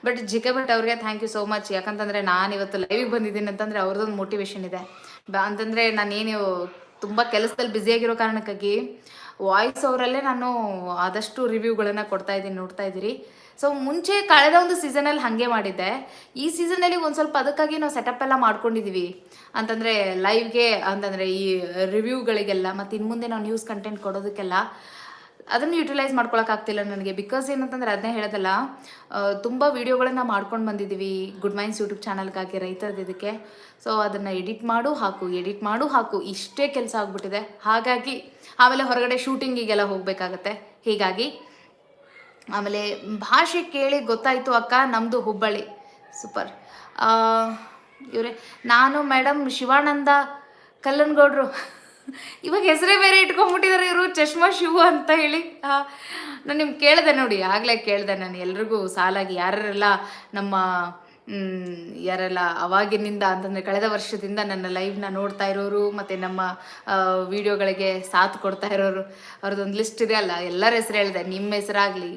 Speaker 1: ಬಟ್ ಜಿ ಕೆ ಭಟ್ ಅವ್ರಿಗೆ ಥ್ಯಾಂಕ್ ಯು ಸೋ ಮಚ್ ಯಾಕಂತಂದರೆ ನಾನು ಇವತ್ತು ಲೈವಿಗೆ ಬಂದಿದ್ದೀನಿ ಅಂತಂದರೆ ಅವ್ರದ್ದೊಂದು ಮೋಟಿವೇಶನ್ ಇದೆ. ಅಂತಂದರೆ ನಾನೇನು ತುಂಬ ಕೆಲಸದಲ್ಲಿ ಬ್ಯುಸಿಯಾಗಿರೋ ಕಾರಣಕ್ಕಾಗಿ ವಾಯ್ಸ್ ಅವರಲ್ಲೇ ನಾನು ಆದಷ್ಟು ರಿವ್ಯೂಗಳನ್ನು ಕೊಡ್ತಾ ಇದ್ದೀನಿ, ನೋಡ್ತಾ ಇದ್ದೀರಿ. ಸೊ ಮುಂಚೆ ಕಳೆದ ಒಂದು ಸೀಸನಲ್ಲಿ ಹಾಗೆ ಮಾಡಿದ್ದೆ. ಈ ಸೀಸನಲ್ಲಿ ಒಂದು ಸ್ವಲ್ಪ ಅದಕ್ಕಾಗಿ ನಾವು ಸೆಟಪ್ ಎಲ್ಲ ಮಾಡ್ಕೊಂಡಿದ್ದೀವಿ ಅಂತಂದರೆ ಲೈವ್ಗೆ ಅಂತಂದರೆ ಈ ರಿವ್ಯೂಗಳಿಗೆಲ್ಲ ಮತ್ತು ಇನ್ನು ಮುಂದೆ ನಾವು ನ್ಯೂಸ್ ಕಂಟೆಂಟ್ ಕೊಡೋದಕ್ಕೆಲ್ಲ. ಅದನ್ನು ಯುಟಿಲೈಸ್ ಮಾಡ್ಕೊಳಕ್ಕಾಗ್ತಿಲ್ಲ ನನಗೆ. ಬಿಕಾಸ್ ಏನಂತಂದ್ರೆ ಅದನ್ನೇ ಹೇಳೋದಲ್ಲ ತುಂಬ ವಿಡಿಯೋಗಳನ್ನು ಮಾಡ್ಕೊಂಡು ಬಂದಿದ್ದೀವಿ ಗುಡ್ ಮೈನ್ಸ್ ಯೂಟ್ಯೂಬ್ ಚಾನಲ್ಗಾಗಿ ರೈತರದ್ದು ಇದಕ್ಕೆ. ಸೊ ಅದನ್ನು ಎಡಿಟ್ ಮಾಡು, ಹಾಕು ಎಡಿಟ್ ಮಾಡು, ಹಾಕು. ಇಷ್ಟೇ ಕೆಲಸ ಆಗ್ಬಿಟ್ಟಿದೆ. ಹಾಗಾಗಿ, ಆಮೇಲೆ ಹೊರಗಡೆ ಶೂಟಿಂಗಿಗೆಲ್ಲ ಹೋಗಬೇಕಾಗತ್ತೆ. ಹೀಗಾಗಿ, ಆಮೇಲೆ ಭಾಷೆ ಕೇಳಿ ಗೊತ್ತಾಯಿತು ಅಕ್ಕ ನಮ್ಮದು ಹುಬ್ಬಳ್ಳಿ. ಸೂಪರ್ ಇವರೇ, ನಾನು ಮೇಡಮ್ ಶಿವಾನಂದ ಕಲ್ಲನಗೌಡ್ರು. ಇವಾಗ ಹೆಸರೇ ಬೇರೆ ಇಟ್ಕೊಂಡ್ಬಿಟ್ಟಿದ್ದಾರೆ ಇವರು, ಚಶ್ಮಾ ಶಿವ ಅಂತ ಹೇಳಿ. ನಾನು ನಿಮ್ಗೆ ಕೇಳಿದೆ ನೋಡಿ, ಆಗಲೇ ಕೇಳಿದೆ ನಾನು ಎಲ್ರಿಗೂ ಸಾಲಾಗಿ ಯಾರೆಲ್ಲ ನಮ್ಮ ಯಾರೆಲ್ಲ ಅವಾಗಿನಿಂದ ಅಂತಂದರೆ ಕಳೆದ ವರ್ಷದಿಂದ ನನ್ನ ಲೈವ್ನ ನೋಡ್ತಾ ಇರೋರು, ಮತ್ತು ನಮ್ಮ ವಿಡಿಯೋಗಳಿಗೆ ಸಾಥ್ ಕೊಡ್ತಾ ಇರೋರು ಅವ್ರದ್ದೊಂದು ಲಿಸ್ಟ್ ಇದೆ ಅಲ್ಲ, ಎಲ್ಲರ ಹೆಸರು ಹೇಳಿದೆ. ನಿಮ್ಮ ಹೆಸರಾಗಲಿ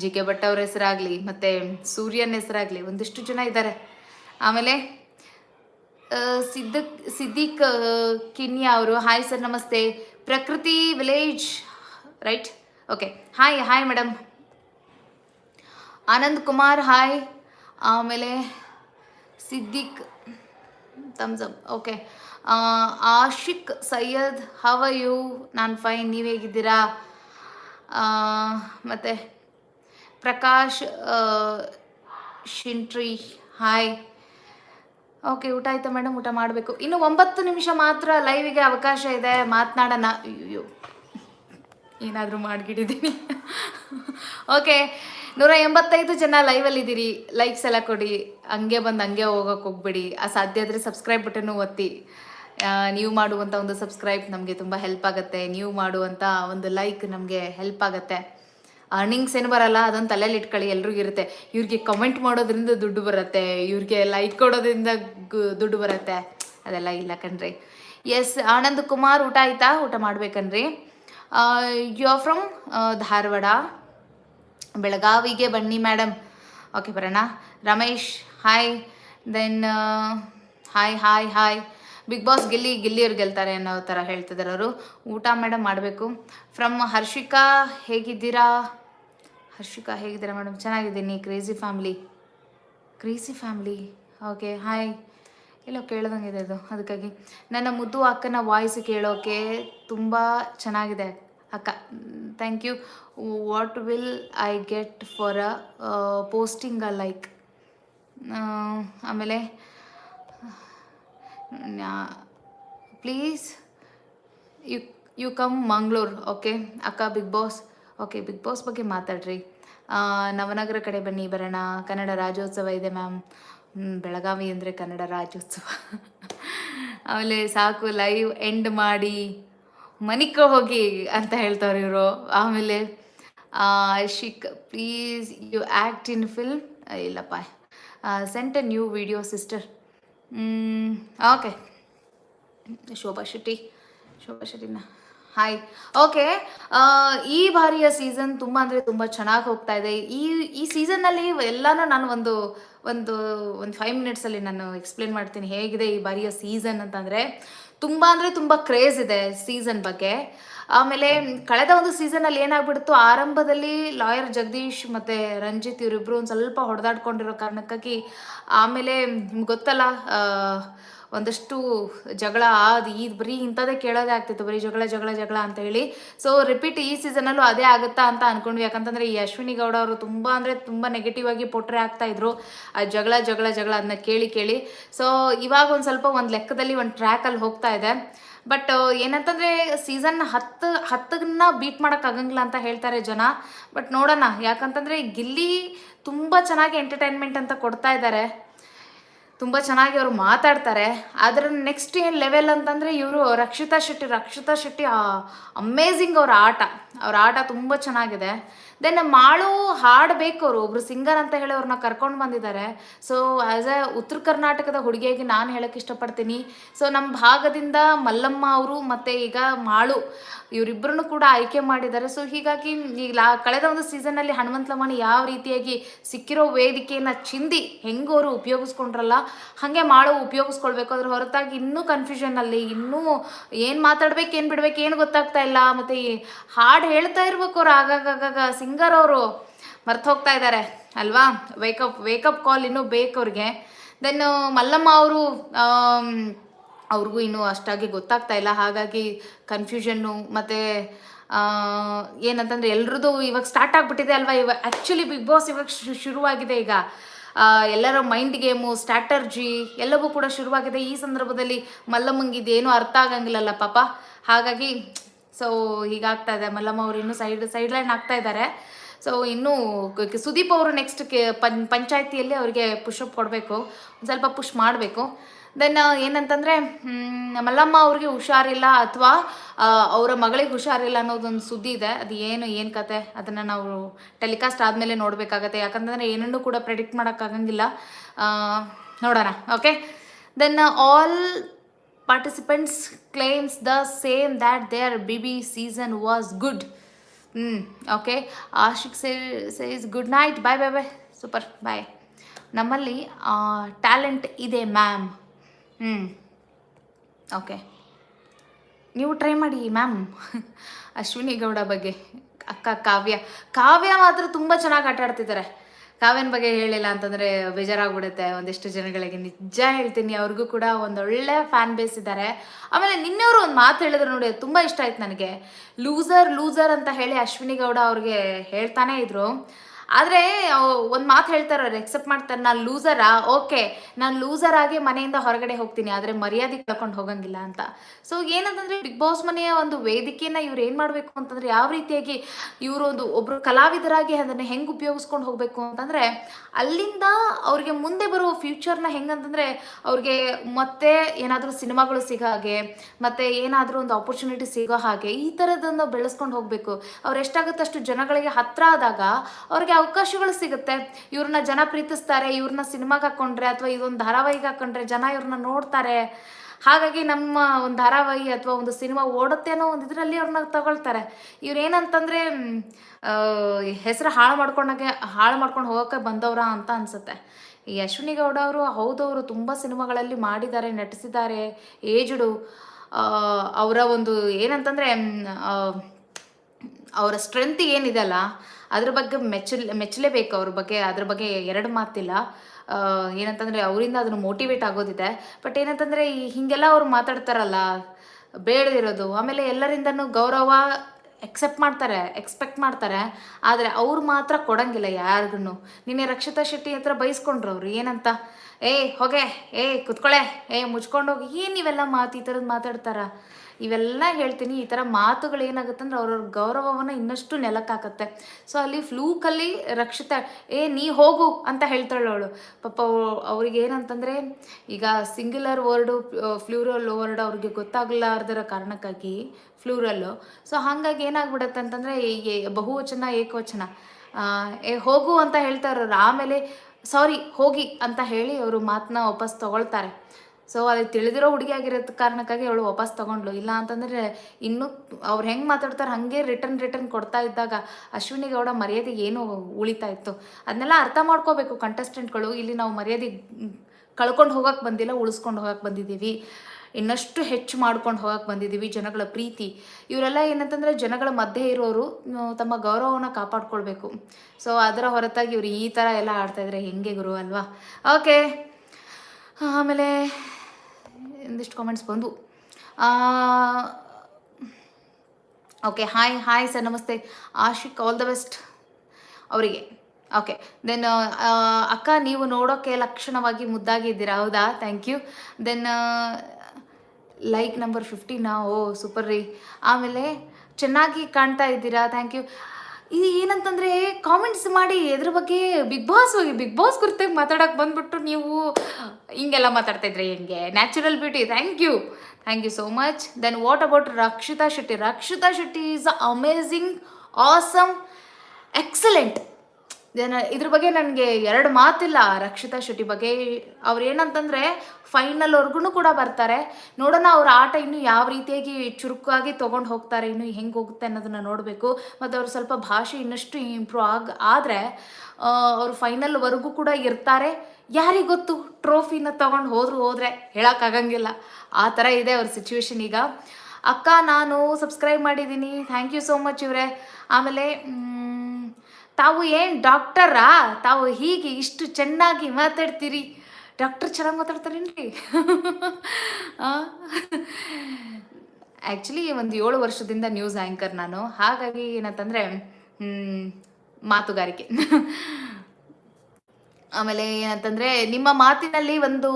Speaker 1: ಜಿ ಕೆ ಭಟ್ ಅವ್ರ ಹೆಸರಾಗಲಿ, ಮತ್ತು ಸೂರ್ಯನ ಹೆಸರಾಗಲಿ, ಒಂದಿಷ್ಟು ಜನ ಇದ್ದಾರೆ. ಆಮೇಲೆ ಆ, ಸಿದ್ದಕ್ ಕಿನ್ಯಾ ಅವರು ಹಾಯ್ ಸರ್ ನಮಸ್ತೆ. ಪ್ರಕೃತಿ village right okay hi hi madam Anand Kumar hi ಆಮೇಲೆ Siddiq thumbs up okay Ashiq Syed how you ನಾನು ಫೈನ್ ನೀವು ಹೇಗಿದ್ದೀರಾ? ಮತ್ತು ಪ್ರಕಾಶ್ ಶಿಂಟ್ರಿ ಹಾಯ್ ಓಕೆ, ಊಟ ಆಯ್ತಾ ಮೇಡಮ್? ಊಟ ಮಾಡಬೇಕು. ಇನ್ನು ಒಂಬತ್ತು ನಿಮಿಷ ಮಾತ್ರ ಲೈವಿಗೆ ಅವಕಾಶ ಇದೆ. ಮಾತನಾಡೋಣ. ಅಯ್ಯೋ ಏನಾದರೂ ಮಾಡಿಗಿಟ್ಟಿದ್ದೀನಿ. ಓಕೆ, ನೂರ ಎಂಬತ್ತೈದು ಜನ ಲೈವಲ್ಲಿದ್ದೀರಿ ಲೈಕ್ಸ್ ಎಲ್ಲ ಕೊಡಿ. ಹಂಗೆ ಬಂದು ಹಂಗೆ ಹೋಗೋಕೆ ಹೋಗ್ಬೇಡಿ. ಆ ಸಾಧ್ಯ ಆದರೆ ಸಬ್ಸ್ಕ್ರೈಬ್ ಬಟನ್ನು ಒತ್ತಿ. ನೀವು ಮಾಡುವಂಥ ಒಂದು ಸಬ್ಸ್ಕ್ರೈಬ್ ನಮಗೆ ತುಂಬ ಹೆಲ್ಪ್ ಆಗುತ್ತೆ. ನೀವು ಮಾಡುವಂಥ ಒಂದು ಲೈಕ್ ನಮಗೆ ಹೆಲ್ಪ್ ಆಗುತ್ತೆ. ಅರ್ನಿಂಗ್ಸ್ ಏನು ಬರಲ್ಲ ಅದನ್ನು ತಲೆಯಲ್ಲಿ ಇಟ್ಕೊಳ್ಳಿ, ಎಲ್ರಿಗೂ ಇರುತ್ತೆ. ಇವ್ರಿಗೆ ಕಮೆಂಟ್ ಮಾಡೋದ್ರಿಂದ ದುಡ್ಡು ಬರುತ್ತೆ, ಇವ್ರಿಗೆ ಲೈಕ್ ಕೊಡೋದ್ರಿಂದ ದುಡ್ಡು ಬರುತ್ತೆ. ಅದೆಲ್ಲ ಇಲ್ಲ ಕಣ್ರಿ. ಎಸ್ ಆನಂದ್ ಕುಮಾರ್, ಊಟ ಆಯ್ತಾ? ಊಟ ಮಾಡ್ಬೇಕನ್ರಿ. You are from Dharwad. ಬೆಳಗಾವಿಗೆ ಬನ್ನಿ ಮೇಡಮ್ ಓಕೆ ಬರೋಣ. Ramesh hi then hi hi hi big boss Gilli ಗಿಲ್ಲಿಯವ್ರು ಗೆಲ್ತಾರೆ ಅನ್ನೋ ಥರ ಹೇಳ್ತಿದ್ದಾರೆ ಅವರು. ಊಟ ಮೇಡಮ್ ಮಾಡಬೇಕು. ಫ್ರಮ್ ಹರ್ಷಿಕಾ, ಹೇಗಿದ್ದೀರಾ? ಹರ್ಷಿಕಾ ಹೇಗಿದ್ದೀರಾ ಮೇಡಮ್? ಚೆನ್ನಾಗಿದ್ದೀನಿ. Crazy family crazy family okay hi ಎಲ್ಲೋ ಇದೆ ಅದು, ಅದಕ್ಕಾಗಿ. ನನ್ನ ಮುದ್ದು ಅಕ್ಕನ ವಾಯ್ಸ್ ಕೇಳೋಕೆ ತುಂಬ ಚೆನ್ನಾಗಿದೆ ಅಕ್ಕ. Thank you what will I get for uh posting uh like ಆಮೇಲೆ please you you come Mangaluru okay ಅಕ್ಕ big boss okay big boss ಬಗ್ಗೆ ಮಾತಾಡ್ರಿ. ನವನಗರ ಕಡೆ ಬನ್ನಿ, ಬರೋಣ. ಕನ್ನಡ ರಾಜ್ಯೋತ್ಸವ ಇದೆ ಮ್ಯಾಮ್ ಬೆಳಗಾವಿ ಅಂದರೆ ಕನ್ನಡ ರಾಜ್ಯೋತ್ಸವ. ಆಮೇಲೆ ಸಾಕು ಲೈವ್ ಎಂಡ್ ಮಾಡಿ, ಮನಿಕ ಹೋಗಿ ಅಂತ ಹೇಳ್ತಾರೆ ಇವರು. ಆಮೇಲೆ ಶಿಕ್ please you act in film ಇಲ್ಲಪ್ಪ. Sent a new video sister okay Shobha Shetty. Shobha ಶೆಟ್ಟಿನ. Hi okay ಈ ಬಾರಿಯ ಸೀಸನ್ ತುಂಬ ಅಂದರೆ ತುಂಬ ಚೆನ್ನಾಗಿ ಹೋಗ್ತಾ ಇದೆ. ಈ ಈ ಸೀಸನ್ನಲ್ಲಿ ಎಲ್ಲನೂ ನಾನು ಒಂದು ಒಂದು ಒಂದು ಫೈವ್ ಮಿನಿಟ್ಸಲ್ಲಿ ನಾನು ಎಕ್ಸ್ಪ್ಲೇನ್ ಮಾಡ್ತೀನಿ ಹೇಗಿದೆ ಈ ಬಾರಿಯ ಸೀಸನ್ ಅಂತಂದರೆ. ತುಂಬ ಅಂದರೆ ತುಂಬ ಕ್ರೇಜ್ ಇದೆ ಸೀಸನ್ ಬಗ್ಗೆ. ಆಮೇಲೆ ಕಳೆದ ಒಂದು ಸೀಸನಲ್ಲಿ ಏನಾಗ್ಬಿಡ್ತು? ಆರಂಭದಲ್ಲಿ ಲಾಯರ್ ಜಗದೀಶ್ ಮತ್ತು ರಂಜಿತ್ ಇವರಿಬ್ಬರು ಒಂದು ಸ್ವಲ್ಪ ಹೊಡೆದಾಡ್ಕೊಂಡಿರೋ ಕಾರಣಕ್ಕಾಗಿ ಆಮೇಲೆ ನಿಮ್ಗೆ ಗೊತ್ತಲ್ಲ ಒಂದಷ್ಟು ಜಗಳ ಅದು ಈ ಬರೀ ಇಂಥದ್ದೇ ಕೇಳೋದೇ ಆಗ್ತಿತ್ತು, ಬರೀ ಜಗಳ ಜಗಳ ಜಗಳ ಅಂತ ಹೇಳಿ. ಸೊ ರಿಪೀಟ್ ಈ ಸೀಸನಲ್ಲೂ ಅದೇ ಆಗುತ್ತಾ ಅಂತ ಅನ್ಕೊಂಡ್ವಿ. ಯಾಕಂತಂದ್ರೆ ಈ ಅಶ್ವಿನಿ ಗೌಡ ಅವರು ತುಂಬ ಅಂದರೆ ತುಂಬ ನೆಗೆಟಿವ್ ಆಗಿ ಪೊಟ್ರೆ ಆಗ್ತಾ ಇದ್ರು. ಆ ಜಗಳ ಜಗಳ ಜಗಳ ಅದನ್ನ ಕೇಳಿ ಕೇಳಿ. ಸೊ ಇವಾಗ ಒಂದು ಸ್ವಲ್ಪ ಒಂದು ಲೆಕ್ಕದಲ್ಲಿ ಒಂದು ಟ್ರ್ಯಾಕಲ್ಲಿ ಹೋಗ್ತಾ ಇದೆ. ಬಟ್ ಏನಂತಂದ್ರೆ ಸೀಸನ್ ಹತ್ತು, ಹತ್ತನ್ನ ಬೀಟ್ ಮಾಡೋಕ್ಕಾಗಂಗಿಲ್ಲ ಅಂತ ಹೇಳ್ತಾರೆ ಜನ. ಬಟ್ ನೋಡೋಣ, ಯಾಕಂತಂದ್ರೆ ಗಿಲ್ಲಿ ತುಂಬ ಚೆನ್ನಾಗಿ ಎಂಟರ್ಟೈನ್ಮೆಂಟ್ ಅಂತ ಕೊಡ್ತಾ ಇದ್ದಾರೆ ತುಂಬ ಚೆನ್ನಾಗಿ ಅವರು ಮಾತಾಡ್ತಾರೆ. ಅದರ ನೆಕ್ಸ್ಟ್ ಏನು ಲೆವೆಲ್ ಅಂತಂದರೆ ಇವರು ರಕ್ಷಿತಾ ಶೆಟ್ಟಿ ರಕ್ಷಿತಾ ಶೆಟ್ಟಿ ಅಮೇಝಿಂಗ್ ಅವ್ರ ಆಟ. ಅವರ ಆಟ ತುಂಬ ಚೆನ್ನಾಗಿದೆ. ದೆನ್ ಮಾಳು ಹಾಡಬೇಕು ಅವರು. ಒಬ್ರು ಸಿಂಗರ್ ಅಂತ ಹೇಳಿ ಅವ್ರನ್ನ ಕರ್ಕೊಂಡು ಬಂದಿದ್ದಾರೆ ಸೊ ಆ್ಯಸ್ ಎ ಉತ್ತರ ಕರ್ನಾಟಕದ ಹುಡುಗಿಯಾಗಿ ನಾನು ಹೇಳಕ್ಕೆ ಇಷ್ಟಪಡ್ತೀನಿ. ಸೊ ನಮ್ಮ ಭಾಗದಿಂದ ಮಲ್ಲಮ್ಮ ಅವರು ಮತ್ತು ಈಗ ಮಾಳು ಇವರಿಬ್ಬರನ್ನು ಕೂಡ ಆಯ್ಕೆ ಮಾಡಿದ್ದಾರೆ. ಸೊ ಹೀಗಾಗಿ ಈಗ ಕಳೆದ ಒಂದು ಸೀಸನ್ನಲ್ಲಿ ಹನುಮಂತಲಮಣಿ ಯಾವ ರೀತಿಯಾಗಿ ಸಿಕ್ಕಿರೋ ವೇದಿಕೆಯನ್ನು ಚಿಂದಿ ಹೆಂಗೆ ಅವರು ಉಪಯೋಗಿಸ್ಕೊಂಡ್ರಲ್ಲ, ಹಾಗೆ ಮಾಳು ಉಪಯೋಗಿಸ್ಕೊಳ್ಬೇಕು. ಅದ್ರ ಹೊರತಾಗಿ ಇನ್ನೂ ಕನ್ಫ್ಯೂಷನಲ್ಲಿ ಇನ್ನೂ ಏನು ಮಾತಾಡ್ಬೇಕು, ಏನು ಬಿಡ್ಬೇಕು, ಏನು ಗೊತ್ತಾಗ್ತಾ ಇಲ್ಲ. ಮತ್ತು ಹಾಡು ಹೇಳ್ತಾ ಇರ್ಬೇಕು ಅವ್ರು ಆಗಾಗ ಸಿಂಗರ್ ಅವರು ಮರ್ತು ಹೋಗ್ತಾ ಇದ್ದಾರೆ ಅಲ್ವಾ? ವೇಕಪ್ ವೇಕಪ್ ಕಾಲ್ ಇನ್ನೂ ಬೇಕು ಅವ್ರಿಗೆ. ದೆನ್ ಮಲ್ಲಮ್ಮ ಅವರು ಅವ್ರಿಗೂ ಇನ್ನೂ ಅಷ್ಟಾಗಿ ಗೊತ್ತಾಗ್ತಾ ಇಲ್ಲ. ಹಾಗಾಗಿ ಕನ್ಫ್ಯೂಷನ್ನು ಮತ್ತು ಏನಂತಂದರೆ ಎಲ್ರದ್ದು ಇವಾಗ ಸ್ಟಾರ್ಟ್ ಆಗಿಬಿಟ್ಟಿದೆ ಅಲ್ವಾ? ಇವಾಗ ಆ್ಯಕ್ಚುಲಿ ಬಿಗ್ ಬಾಸ್ ಇವಾಗ ಶುರುವಾಗಿದೆ ಈಗ. ಎಲ್ಲರ ಮೈಂಡ್ ಗೇಮು ಸ್ಟ್ರಾಟರ್ಜಿ ಎಲ್ಲವೂ ಕೂಡ ಶುರುವಾಗಿದೆ. ಈ ಸಂದರ್ಭದಲ್ಲಿ ಮಲ್ಲಮ್ಮಂಗೆ ಇದೇನು ಅರ್ಥ ಆಗಂಗಿಲ್ಲಲ್ಲ ಪಾಪ. ಹಾಗಾಗಿ ಸೊ ಹೀಗಾಗ್ತಾ ಇದೆ. ಮಲ್ಲಮ್ಮ ಅವರು ಇನ್ನೂ ಸೈಡ್ ಸೈಡ್ ಲೈನ್ ಆಗ್ತಾ ಇದ್ದಾರೆ. ಸೊ ಇನ್ನೂ ಸುದೀಪ್ ಅವರು ನೆಕ್ಸ್ಟ್ ಕೆ, ಪಂ, ಪಂಚಾಯತಿಯಲ್ಲಿ ಅವರಿಗೆ ಪುಷಪ್ ಕೊಡಬೇಕು. ಸ್ವಲ್ಪ ಪುಷ್ ಮಾಡಬೇಕು. ದೆನ್ ಏನಂತಂದರೆ ಮಲ್ಲಮ್ಮ ಅವ್ರಿಗೆ ಹುಷಾರಿಲ್ಲ ಅಥವಾ ಅವರ ಮಗಳಿಗೆ ಹುಷಾರಿಲ್ಲ ಅನ್ನೋದೊಂದು ಸುದ್ದಿ ಇದೆ. ಅದು ಏನು ಏನು ಕತೆ? ಅದನ್ನು ನಾವು ಟೆಲಿಕಾಸ್ಟ್ ಆದಮೇಲೆ ನೋಡಬೇಕಾಗತ್ತೆ. ಯಾಕಂತಂದರೆ ಏನನ್ನೂ ಕೂಡ ಪ್ರೆಡಿಕ್ಟ್ ಮಾಡೋಕ್ಕಾಗಂಗಿಲ್ಲ ನೋಡೋಣ. Okay then all participants claims the same that their BB season was good. Hmm. Okay. Ashik say, says good night. Bye bye bye. Super. Bye. ನಮ್ಮಲ್ಲಿ ಟ್ಯಾಲೆಂಟ್ ಇದೆ ಮ್ಯಾಮ್ ಹ್ಞೂ ಓಕೆ ನೀವು ಟ್ರೈ ಮಾಡಿ ಮ್ಯಾಮ್ ಅಶ್ವಿನಿ ಗೌಡ ಬಗ್ಗೆ ಅಕ್ಕ ಕಾವ್ಯ ಕಾವ್ಯ ಮಾತ್ರ ತುಂಬ ಚೆನ್ನಾಗಿ ಆಟ ಆಡ್ತಿದ್ದಾರೆ ಕಾವ್ಯನ ಬಗ್ಗೆ ಹೇಳಿಲ್ಲ ಅಂತಂದರೆ ಬೇಜಾರಾಗ್ಬಿಡುತ್ತೆ. ಒಂದಿಷ್ಟು ಜನಗಳಿಗೆ ನಿಜ ಹೇಳ್ತೀನಿ. ಅವ್ರಿಗೂ ಕೂಡ ಒಂದೊಳ್ಳೆ ಫ್ಯಾನ್ ಬೇಸ್ ಇದ್ದಾರೆ ಆಮೇಲೆ ನಿನ್ನೆವರು ಒಂದು ಮಾತು ಹೇಳಿದ್ರು ನೋಡಿ ತುಂಬ ಇಷ್ಟ ಆಯ್ತು ನನಗೆ. ಲೂಸರ್ ಲೂಸರ್ ಅಂತ ಹೇಳಿ ಅಶ್ವಿನಿ ಗೌಡ ಅವ್ರಿಗೆ ಹೇಳ್ತಾನೆ ಇದ್ರು. ಆದರೆ ಒಂದು ಮಾತು ಹೇಳ್ತಾರೆ ಅವ್ರು ಎಕ್ಸೆಪ್ಟ್ ಮಾಡ್ತಾರೆ, ನಾನು ಲೂಸರಾ ಓಕೆ ನಾನು ಲೂಸರ್ ಆಗಿ ಮನೆಯಿಂದ ಹೊರಗಡೆ ಹೋಗ್ತೀನಿ, ಆದರೆ ಮರ್ಯಾದೆ ಕಳ್ಕೊಂಡು ಹೋಗಂಗಿಲ್ಲ ಅಂತ. ಸೊ ಏನಂತಂದರೆ ಬಿಗ್ ಬಾಸ್ ಮನೆಯ ಒಂದು ವೇದಿಕೆನ ಇವ್ರು ಏನು ಮಾಡಬೇಕು ಅಂತಂದರೆ, ಯಾವ ರೀತಿಯಾಗಿ ಇವರು ಒಂದು ಒಬ್ಬರು ಕಲಾವಿದರಾಗಿ ಅದನ್ನು ಹೆಂಗೆ ಉಪಯೋಗಿಸ್ಕೊಂಡು ಹೋಗಬೇಕು ಅಂತಂದರೆ ಅಲ್ಲಿಂದ ಅವ್ರಿಗೆ ಮುಂದೆ ಬರುವ ಫ್ಯೂಚರ್ನ ಹೆಂಗಂತಂದರೆ ಅವ್ರಿಗೆ ಮತ್ತೆ ಏನಾದರೂ ಸಿನಿಮಾಗಳು ಸಿಗೋ ಹಾಗೆ, ಮತ್ತು ಏನಾದರೂ ಒಂದು ಆಪರ್ಚುನಿಟಿ ಸಿಗೋ ಹಾಗೆ ಈ ಥರದನ್ನು ಬೆಳೆಸ್ಕೊಂಡು ಹೋಗಬೇಕು. ಅವ್ರು ಎಷ್ಟಾಗುತ್ತಷ್ಟು ಜನಗಳಿಗೆ ಹತ್ರ ಆದಾಗ ಅವ್ರಿಗೆ ಅವಕಾಶಗಳು ಸಿಗುತ್ತೆ. ಇವ್ರನ್ನ ಜನ ಪ್ರೀತಿಸ್ತಾರೆ, ಇವ್ರನ್ನ ಸಿನಿಮಾಗೆ ಹಾಕ್ಕೊಂಡ್ರೆ ಅಥವಾ ಇದೊಂದು ಧಾರಾವಾಹಿಗೆ ಹಾಕ್ಕೊಂಡ್ರೆ ಜನ ಇವ್ರನ್ನ ನೋಡ್ತಾರೆ. ಹಾಗಾಗಿ ನಮ್ಮ ಒಂದು ಧಾರಾವಾಹಿ ಅಥವಾ ಒಂದು ಸಿನಿಮಾ ಓಡುತ್ತೆ ಅನ್ನೋ ಒಂದು ಇದರಲ್ಲಿ ಅವ್ರನ್ನ ತಗೊಳ್ತಾರೆ. ಇವ್ರು ಏನಂತಂದರೆ ಹೆಸರು ಹಾಳು ಮಾಡ್ಕೊಂಡಾಗೆ, ಹಾಳು ಮಾಡ್ಕೊಂಡು ಹೋಗೋಕೆ ಬಂದವ್ರ ಅಂತ ಅನ್ಸುತ್ತೆ. ಈ ಅಶ್ವಿನಿ ಗೌಡ ಅವರು, ಹೌದು, ಅವರು ತುಂಬ ಸಿನಿಮಾಗಳಲ್ಲಿ ಮಾಡಿದ್ದಾರೆ, ನಟಿಸಿದ್ದಾರೆ. ಏಜ್ಡು ಅವರ ಒಂದು ಏನಂತಂದರೆ ಅವರ ಸ್ಟ್ರೆಂತ್ ಏನಿದೆಯಲ್ಲ ಅದ್ರ ಬಗ್ಗೆ ಮೆಚ್ಚಲ್, ಮೆಚ್ಚಲೇಬೇಕು ಅವ್ರ ಬಗ್ಗೆ, ಅದ್ರ ಬಗ್ಗೆ ಎರಡು ಮಾತಿಲ್ಲ. ಏನಂತಂದರೆ ಅವರಿಂದ ಅದನ್ನು ಮೋಟಿವೇಟ್ ಆಗೋದಿದೆ. ಬಟ್ ಏನಂತಂದರೆ ಈ ಹೀಗೆಲ್ಲ ಅವ್ರು ಮಾತಾಡ್ತಾರಲ್ಲ, ಬೇಡದಿರೋದು, ಆಮೇಲೆ ಎಲ್ಲರಿಂದನೂ ಗೌರವ ಎಕ್ಸೆಪ್ಟ್ ಮಾಡ್ತಾರೆ ಎಕ್ಸ್ಪೆಕ್ಟ್ ಮಾಡ್ತಾರೆ. ಆದರೆ ಅವ್ರು ಮಾತ್ರ ಕೊಡಂಗಿಲ್ಲ ಯಾರಿಗೂ ನಿನ್ನೆ ರಕ್ಷಿತಾ ಶೆಟ್ಟಿ ಹತ್ರ ಬೈಸ್ಕೊಂಡ್ರು ಅವ್ರು, ಏನಂತ ಏಯ್ ಹೊಗೆ ಏಯ್ ಕುತ್ಕೊಳೆ, ಏ, ಮುಚ್ಕೊಂಡೋಗಿ, ಏನು ನೀವೆಲ್ಲ ಮಾತು ಈ ಥರದ್ದು ಮಾತಾಡ್ತಾರ? ಇವೆಲ್ಲ ಹೇಳ್ತೀನಿ, ಈ ಥರ ಮಾತುಗಳು ಏನಾಗುತ್ತೆ ಅಂದ್ರೆ ಅವ್ರವ್ರ ಗೌರವವನ್ನು ಇನ್ನಷ್ಟು ನೆಲಕ್ಕಾಕತ್ತೆ. ಸೊ ಅಲ್ಲಿ ಫ್ಲೂಕಲ್ಲಿ ರಕ್ಷಿತ, ಏ, ನೀ ಹೋಗು ಅಂತ ಹೇಳ್ತಾಳೆ ಅವಳು. ಪಾಪ ಅವ್- ಅವ್ರಿಗೆ ಏನಂತಂದರೆ ಈಗ ಸಿಂಗ್ಯುಲರ್ ವರ್ಡು ಫ್ಲೂರಲ್ ವರ್ಡ್ ಅವ್ರಿಗೆ ಗೊತ್ತಾಗಲಾರ್ದಿರೋ ಕಾರಣಕ್ಕಾಗಿ ಫ್ಲೂರಲ್ಲು ಸೊ ಹಾಗಾಗಿ ಏನಾಗ್ಬಿಡತ್ತೆ ಅಂತಂದರೆ ಬಹುವಚನ, ಏಕವಚನ. ಏ, ಹೋಗು ಅಂತ ಹೇಳ್ತಾರೆ ಆಮೇಲೆ, ಸಾರಿ, ಹೋಗಿ ಅಂತ ಹೇಳಿ ಅವರು ಮಾತನ್ನ ವಾಪಸ್ ತಗೊಳ್ತಾರೆ. ಸೊ ಅದಕ್ಕೆ ತಿಳಿದಿರೋ ಹುಡುಗಿ ಆಗಿರೋ ಕಾರಣಕ್ಕಾಗಿ ಅವಳು ವಾಪಸ್ ತಗೊಂಡ್ಲು ಇಲ್ಲ ಅಂತಂದರೆ ಇನ್ನೂ ಅವ್ರು ಹೆಂಗೆ ಮಾತಾಡ್ತಾರೆ ಹಾಗೆ ರಿಟರ್ನ್ ರಿಟರ್ನ್ ಕೊಡ್ತಾ ಇದ್ದಾಗ ಅಶ್ವಿನಿ ಗೌಡ ಮರ್ಯಾದೆ ಏನು ಉಳಿತಾ ಇತ್ತು. ಅದನ್ನೆಲ್ಲ ಅರ್ಥ ಮಾಡ್ಕೋಬೇಕು ಕಂಟೆಸ್ಟೆಂಟ್ಗಳು ಇಲ್ಲಿ ನಾವು ಮರ್ಯಾದೆ ಕಳ್ಕೊಂಡು ಹೋಗಕ್ಕೆ ಬಂದಿಲ್ಲ, ಉಳಿಸ್ಕೊಂಡು ಹೋಗಕ್ಕೆ ಬಂದಿದ್ದೀವಿ. ಇನ್ನಷ್ಟು ಹೆಚ್ಚು ಮಾಡ್ಕೊಂಡು ಹೋಗಕ್ಕೆ ಬಂದಿದ್ದೀವಿ, ಜನಗಳ ಪ್ರೀತಿ. ಇವರೆಲ್ಲ ಏನಂತಂದರೆ ಜನಗಳ ಮಧ್ಯೆ ಇರೋರು ತಮ್ಮ ಗೌರವವನ್ನು ಕಾಪಾಡ್ಕೊಳ್ಬೇಕು. ಸೊ ಅದರ ಹೊರತಾಗಿ ಇವರು ಈ ಥರ ಎಲ್ಲ ಆಡ್ತಾಯಿದ್ರೆ ಹೆಂಗೆ ಗುರು ಅಲ್ವಾ? ಓಕೆ ಆಮೇಲೆ ಒಂದಿಷ್ಟು ಕಾಮೆಂಟ್ಸ್ ಬಂದು. ಓಕೆ ಹಾಯ್ ಹಾಯ್ ಸರ್ ನಮಸ್ತೆ. ಆಶಿಕ್ ಆಲ್ ದ ಬೆಸ್ಟ್ ಅವರಿಗೆ. ಓಕೆ ದೆನ್ ಅಕ್ಕ, ನೀವು ನೋಡೋಕ್ಕೆ ಲಕ್ಷಣವಾಗಿ ಮುದ್ದಾಗಿದ್ದೀರಾ ಹೌದಾ? Thank you then like number ಫಿಫ್ಟೀನಾ oh super ರೀ. ಆಮೇಲೆ, ಚೆನ್ನಾಗಿ ಕಾಣ್ತಾ ಇದ್ದೀರಾ? ಥ್ಯಾಂಕ್ ಯು ಇದು ಏನಂತಂದರೆ ಕಾಮೆಂಟ್ಸ್ ಮಾಡಿ ಇದ್ರ ಬಗ್ಗೆ ಬಿಗ್ ಬಾಸ್ ಹೋಗಿ ಬಿಗ್ ಬಾಸ್ ಕುರಿತಾಗಿ ಮಾತಾಡೋಕೆ ಬಂದ್ಬಿಟ್ಟು ನೀವು ಹಿಂಗೆಲ್ಲ ಮಾತಾಡ್ತಾ ಇದ್ರಿ ಹೆಂಗೆ? Natural beauty thank you thank you so much then what about Rakshita Shetty Rakshita Shetty is amazing awesome excellent ಇದ್ರ ಬಗ್ಗೆ ನನಗೆ ಎರಡು ಮಾತಿಲ್ಲ ರಕ್ಷಿತಾ ಶೆಟ್ಟಿ ಬಗ್ಗೆ. ಅವ್ರು ಏನಂತಂದರೆ ಫೈನಲ್ವರೆಗೂ ಕೂಡ ಬರ್ತಾರೆ. ನೋಡೋಣ ಅವ್ರ ಆಟ ಇನ್ನೂ ಯಾವ ರೀತಿಯಾಗಿ ಚುರುಕಾಗಿ ತೊಗೊಂಡು ಹೋಗ್ತಾರೆ, ಇನ್ನು ಹೆಂಗೆ ಹೋಗುತ್ತೆ ಅನ್ನೋದನ್ನು ನೋಡಬೇಕು. ಮತ್ತು ಅವ್ರು ಸ್ವಲ್ಪ ಭಾಷೆ ಇನ್ನಷ್ಟು ಇಂಪ್ರೂವ್ ಆಗ, ಆದರೆ ಅವರು ಫೈನಲ್ವರೆಗೂ ಕೂಡ ಇರ್ತಾರೆ. ಯಾರಿಗೆ ಗೊತ್ತು? ಟ್ರೋಫಿನ ತೊಗೊಂಡು ಹೋದ್ರು ಹೋದರೆ ಹೇಳೋಕ್ಕಾಗಂಗಿಲ್ಲ ಆ ಥರ ಇದೆ ಅವ್ರ ಸಿಚುವೇಶನ್ ಈಗ. ಅಕ್ಕ, ನಾನು ಸಬ್ಸ್ಕ್ರೈಬ್ ಮಾಡಿದ್ದೀನಿ. ಥ್ಯಾಂಕ್ ಯು ಸೋ ಮಚ್ ಇವರೇ. ಆಮೇಲೆ ತಾವು ಏನು ಡಾಕ್ಟರಾ? ತಾವು ಹೀಗೆ ಇಷ್ಟು ಚೆನ್ನಾಗಿ ಮಾತಾಡ್ತೀರಿ. ಡಾಕ್ಟರ್ ಚೆನ್ನಾಗಿ ಮಾತಾಡ್ತಾರೇನ್ರಿ? ಆ್ಯಕ್ಚುಲಿ ಒಂದು ಏಳು ವರ್ಷದಿಂದ ನ್ಯೂಸ್ ಆ್ಯಂಕರ್ ನಾನು. ಹಾಗಾಗಿ ಏನಂತಂದರೆ ಮಾತುಗಾರಿಕೆ. ಆಮೇಲೆ ಏನಂತಂದರೆ, ನಿಮ್ಮ ಮಾತಿನಲ್ಲಿ ಒಂದು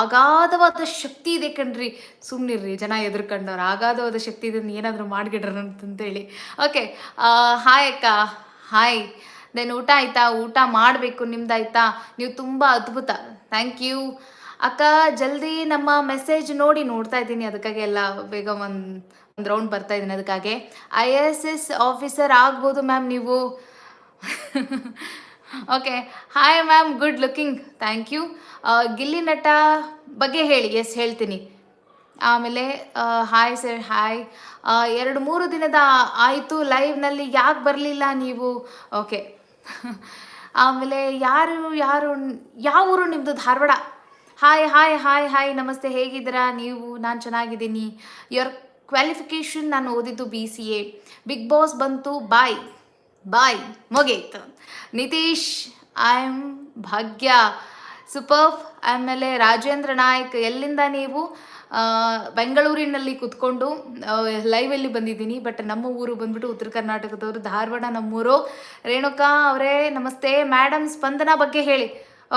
Speaker 1: ಅಗಾಧವಾದ ಶಕ್ತಿ ಇದೆ ಕಣ್ರಿ. ಸುಮ್ಮನಿರ್ರಿ ಜನ ಎದುರ್ಕೊಂಡವ್ರು. ಅಗಾಧವಾದ ಶಕ್ತಿ ಇದನ್ನು ಏನಾದರೂ ಮಾಡಿಗಿಡ್ರ ಅಂತಂತೇಳಿ ಓಕೆ ಹಾಯ್ ಅಕ್ಕ. ಹಾಯ್ ದೆನ್ ಊಟ ಆಯ್ತಾ? ಊಟ ಮಾಡಬೇಕು. ನಿಮ್ದಾಯ್ತಾ? ನೀವು ತುಂಬ ಅದ್ಭುತ. ಥ್ಯಾಂಕ್ ಯು ಅಕ್ಕ, ಜಲ್ದಿ ನಮ್ಮ ಮೆಸೇಜ್ ನೋಡಿ ನೋಡ್ತಾ ಇದ್ದೀನಿ. ಅದಕ್ಕಾಗಿ ಎಲ್ಲ ಬೇಗ ಒಂದು ಒಂದು ರೌಂಡ್ ಬರ್ತಾ ಇದ್ದೀನಿ ಅದಕ್ಕಾಗಿ. ಐ ಎಸ್ ಎಸ್ ಆಫೀಸರ್ ಆಗ್ಬೋದು ಮ್ಯಾಮ್ ನೀವು. Okay hi ma'am good looking thank you Gilli ನಟ ಬಗ್ಗೆ ಹೇಳಿ. ಎಸ್ ಹೇಳ್ತೀನಿ. ಆಮೇಲೆ ಹಾಯ್ ಸರ್ ಹಾಯ್ ಎರಡು ಮೂರು ದಿನದ ಆಯಿತು ಲೈವ್ನಲ್ಲಿ ಯಾಕೆ ಬರಲಿಲ್ಲ ನೀವು? ಓಕೆ ಆಮೇಲೆ ಯಾರು ಯಾರು, ಯಾವ ಊರು ನಿಮ್ಮದು Dharwad. Hi hi hi hi ನಮಸ್ತೆ, ಹೇಗಿದ್ದೀರಾ? ನೀವು, ನಾನು ಚೆನ್ನಾಗಿದ್ದೀನಿ. ಯುವರ್ ಕ್ವಾಲಿಫಿಕೇಷನ್ ನಾನು ಓದಿದ್ದು B C A big boss ಬಂತು ಬಾಯ್ ಬಾಯ್ ಮುಗೀತು. Nitish I am Bhagya. Super ಆಮೇಲೆ ರಾಜೇಂದ್ರ ನಾಯ್ಕ್, ಎಲ್ಲಿಂದ ನೀವು? ಬೆಂಗಳೂರಿನಲ್ಲಿ ಕುತ್ಕೊಂಡು ಲೈವಲ್ಲಿ ಬಂದಿದ್ದೀನಿ. ಬಟ್ ನಮ್ಮ ಊರು ಬಂದ್ಬಿಟ್ಟು ಉತ್ತರ ಕರ್ನಾಟಕದವರು ಧಾರವಾಡ ನಮ್ಮೂರು. ರೇಣುಕಾ ಅವರೇ, ನಮಸ್ತೆ. ಮೇಡಮ್ ಸ್ಪಂದನ ಬಗ್ಗೆ ಹೇಳಿ.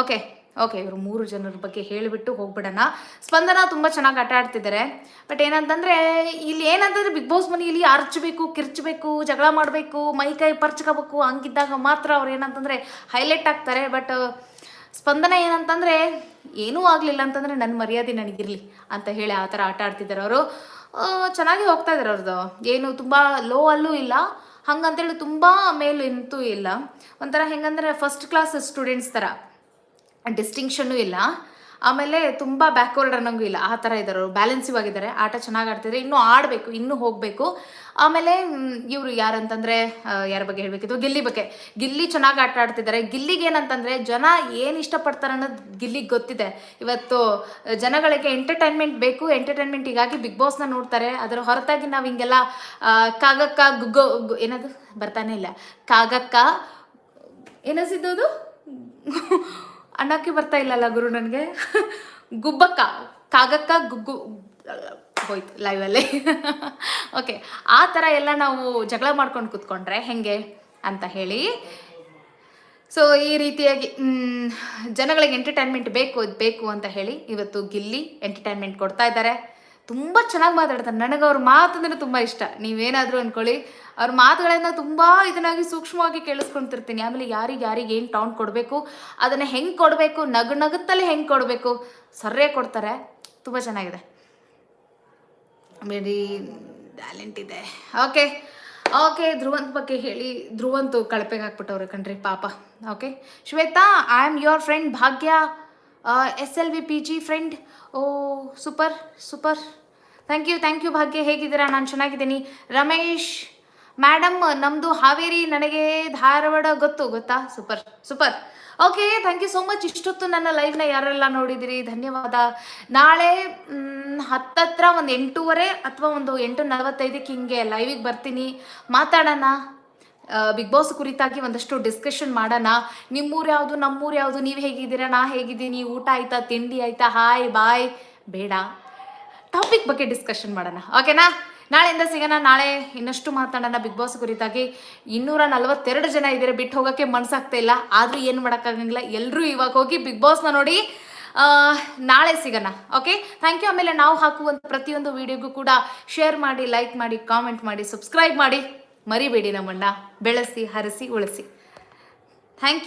Speaker 1: ಓಕೆ ಓಕೆ ಇವರು ಮೂರು ಜನರ ಬಗ್ಗೆ ಹೇಳಿಬಿಟ್ಟು ಹೋಗ್ಬಿಡೋಣ. ಸ್ಪಂದನ ತುಂಬ ಚೆನ್ನಾಗಿ ಆಟ ಆಡ್ತಿದ್ದಾರೆ. ಬಟ್ ಏನಂತಂದರೆ, ಇಲ್ಲಿ ಏನಂತಂದರೆ ಬಿಗ್ ಬಾಸ್ ಮನೆಯಲ್ಲಿ ಅರ್ಚಬೇಕು, ಕಿರ್ಚಬೇಕು, ಜಗಳ ಮಾಡಬೇಕು, ಮೈ ಕೈ ಪರ್ಚ್ಕೋಬೇಕು ಹಂಗಿದ್ದಾಗ ಮಾತ್ರ ಅವ್ರು ಏನಂತಂದರೆ ಹೈಲೈಟ್ ಆಗ್ತಾರೆ. ಬಟ್ ಸ್ಪಂದನ ಏನಂತಂದರೆ, ಏನೂ ಆಗಲಿಲ್ಲ ಅಂತಂದರೆ ನನ್ನ ಮರ್ಯಾದೆ ನನಗಿರಲಿ ಅಂತ ಹೇಳಿ ಆ ಥರ ಆಟ ಆಡ್ತಿದ್ದಾರೆ ಅವರು. ಚೆನ್ನಾಗಿ ಹೋಗ್ತಾ ಇದ್ದಾರೆ ಅವ್ರದ್ದು. ಏನು ತುಂಬ ಲೋ ಅಲ್ಲೂ ಇಲ್ಲ, ಹಂಗಂತೇಳಿ ತುಂಬ ಮೇಲೂ ಇಂತೂ ಇಲ್ಲ. ಒಂಥರ ಹೆಂಗಂದ್ರೆ ಫಸ್ಟ್ ಕ್ಲಾಸ್ ಸ್ಟೂಡೆಂಟ್ಸ್ ಥರ. ಡಿಸ್ಟಿಂಕ್ಷನ್ನು ಇಲ್ಲ. ಆಮೇಲೆ ತುಂಬ ಬ್ಯಾಕ್ವರ್ಡ್ ಅನ್ನೋಂಗೂ ಇಲ್ಲ, ಆ ಥರ ಇದ್ದಾರೆ ಅವರು. ಬ್ಯಾಲೆನ್ಸಿವ್ ಆಗಿದ್ದಾರೆ. ಆಟ ಚೆನ್ನಾಗಿ ಆಡ್ತಿದ್ರೆ ಇನ್ನೂ ಆಡಬೇಕು, ಇನ್ನೂ ಹೋಗಬೇಕು. ಆಮೇಲೆ ಇವರು ಯಾರಂತಂದರೆ ಯಾರ ಬಗ್ಗೆ ಹೇಳಬೇಕಿತ್ತು? ಗಿಲ್ಲಿ ಬಗ್ಗೆ. ಗಿಲ್ಲಿ ಚೆನ್ನಾಗಿ ಆಟ ಆಡ್ತಿದ್ದಾರೆ. ಗಿಲ್ಲಿಗೆ ಏನಂತಂದರೆ ಜನ ಏನು ಇಷ್ಟಪಡ್ತಾರೆ ಅನ್ನೋದು ಗಿಲ್ಲಿಗೆ ಗೊತ್ತಿದೆ. ಇವತ್ತು ಜನಗಳಿಗೆ ಎಂಟರ್ಟೈನ್ಮೆಂಟ್ ಬೇಕು. ಎಂಟರ್ಟೈನ್ಮೆಂಟಿಗಾಗಿ ಬಿಗ್ ಬಾಸ್ನ ನೋಡ್ತಾರೆ. ಅದರ ಹೊರತಾಗಿ ನಾವು ಹಿಂಗೆಲ್ಲ ಕಾಗಕ್ಕ, ಗುಗ್ಗೋ ಏನದು? ಬರ್ತಾನೆ ಇಲ್ಲ. ಕಾಗಕ್ಕ ಏನಸಿದ್ದು ಅನ್ನಕ್ಕೆ ಬರ್ತಾ ಇಲ್ಲಲ್ಲ ಗುರು ನನಗೆ? ಗುಬ್ಬಕ್ಕ, ಕಾಗಕ್ಕ, ಗುಗ್ಗು, ಹೋಯ್ತು ಲೈವಲ್ಲಿ ಓಕೆ ಆ ಥರ ಎಲ್ಲ ನಾವು ಜಗಳ ಮಾಡ್ಕೊಂಡು ಕೂತ್ಕೊಂಡ್ರೆ ಹೆಂಗೆ ಅಂತ ಹೇಳಿ. ಸೊ ಈ ರೀತಿಯಾಗಿ ಜನಗಳಿಗೆ ಎಂಟರ್ಟೈನ್ಮೆಂಟ್ ಬೇಕು ಬೇಕು ಅಂತ ಹೇಳಿ ಇವತ್ತು ಗಿಲ್ಲಿ ಎಂಟರ್ಟೈನ್ಮೆಂಟ್ ಕೊಡ್ತಾ ಇದ್ದಾರೆ. ತುಂಬ ಚೆನ್ನಾಗಿ ಮಾತಾಡ್ತಾರೆ. ನನಗೆ ಅವ್ರ ಮಾತಂದ್ರೆ ತುಂಬ ಇಷ್ಟ. ನೀವೇನಾದರೂ ಅಂದ್ಕೊಳ್ಳಿ ಅವ್ರ ಮಾತುಗಳನ್ನು ತುಂಬ ಇದನ್ನಾಗಿ ಸೂಕ್ಷ್ಮವಾಗಿ ಕೇಳಿಸ್ಕೊಂತಿರ್ತೀನಿ. ಆಮೇಲೆ ಯಾರಿಗೆ ಯಾರಿಗೆ ಏನು ಟೌನ್ ಕೊಡಬೇಕು, ಅದನ್ನು ಹೆಂಗೆ ಕೊಡಬೇಕು, ನಗು ನಗುತ್ತಲೇ ಹೆಂಗೆ ಕೊಡಬೇಕು ಸರ್ರೇ ಕೊಡ್ತಾರೆ. ತುಂಬ ಚೆನ್ನಾಗಿದೆ. ವೆರಿ ಟ್ಯಾಲೆಂಟ್ ಇದೆ. ಓಕೆ ಓಕೆ ಧ್ರುವಂತ್ ಬಗ್ಗೆ ಹೇಳಿ. ಧ್ರುವಂತು ಕಳಪೆಗೆ ಹಾಕ್ಬಿಟ್ಟವ್ರೆ ಕಣ್ರಿ, ಪಾಪ. Okay Shweta I am your friend Bhagya. S L V P G friend oh super super thank you thank you Bhagya. ಹೇಗಿದ್ದೀರಾ? ನಾನು ಚೆನ್ನಾಗಿದ್ದೀನಿ. ರಮೇಶ್ ಮೇಡಮ್ ನಮ್ಮದು ಹಾವೇರಿ ನನಗೆ ಧಾರವಾಡ ಗೊತ್ತು, ಗೊತ್ತಾ? Super super okay thank you so much ಇಷ್ಟೊತ್ತು ನನ್ನ ಲೈವ್ನ ಯಾರೆಲ್ಲ ನೋಡಿದಿರಿ? ಧನ್ಯವಾದ. ನಾಳೆ ಹತ್ತತ್ರ ಒಂದು ಎಂಟೂವರೆ ಅಥವಾ ಒಂದು ಎಂಟು ನಲವತ್ತೈದಕ್ಕೆ ಹಿಂಗೆ ಲೈವಿಗೆ ಬರ್ತೀನಿ. ಮಾತಾಡೋಣ. ಬಿಗ್ ಬಾಸ್ ಕುರಿತಾಗಿ ಒಂದಷ್ಟು ಡಿಸ್ಕಷನ್ ಮಾಡೋಣ. ನಿಮ್ಮೂರು ಯಾವುದು, ನಮ್ಮೂರು ಯಾವುದು, ನೀವು ಹೇಗಿದ್ದೀರಾ, ನಾ ಹೇಗಿದ್ದೀನಿ ಊಟ ಆಯ್ತಾ, ತಿಂಡಿ ಆಯ್ತಾ, ಹಾಯ್, ಬಾಯ್, ಬೇಡ. ಟಾಪಿಕ್ ಬಗ್ಗೆ ಡಿಸ್ಕಷನ್ ಮಾಡೋಣ. ಓಕೆನಾ ನಾಳೆಯಿಂದ ಸಿಗೋಣ, ನಾಳೆ ಇನ್ನಷ್ಟು ಮಾತಾಡೋಣ ಬಿಗ್ ಬಾಸ್ ಕುರಿತಾಗಿ. ಇನ್ನೂರ ನಲವತ್ತೆರಡು ಜನ ಇದ್ದೀರಾ, ಬಿಟ್ಟು ಹೋಗೋಕ್ಕೆ ಮನ್ಸಾಗ್ತಾ ಇಲ್ಲ. ಆದರೂ ಏನು ಮಾಡೋಕ್ಕಾಗಂಗಿಲ್ಲ. ಎಲ್ಲರೂ ಇವಾಗ ಹೋಗಿ ಬಿಗ್ ಬಾಸ್ನ ನೋಡಿ ನಾಳೆ ಸಿಗೋಣ. ಓಕೆ ಥ್ಯಾಂಕ್ ಯು ಆಮೇಲೆ ನಾವು ಹಾಕುವಂಥ ಪ್ರತಿಯೊಂದು ವಿಡಿಯೋಗೂ ಕೂಡ ಶೇರ್ ಮಾಡಿ ಲೈಕ್ ಮಾಡಿ ಕಾಮೆಂಟ್ ಮಾಡಿ ಸಬ್ಸ್ಕ್ರೈಬ್ ಮಾಡಿ. ಮರಿಬೇಡಿ ನಮ್ಮನ್ನ. ಬೆಳೆಸಿ ಹರಸಿ ಉಳಿಸಿ. Thank you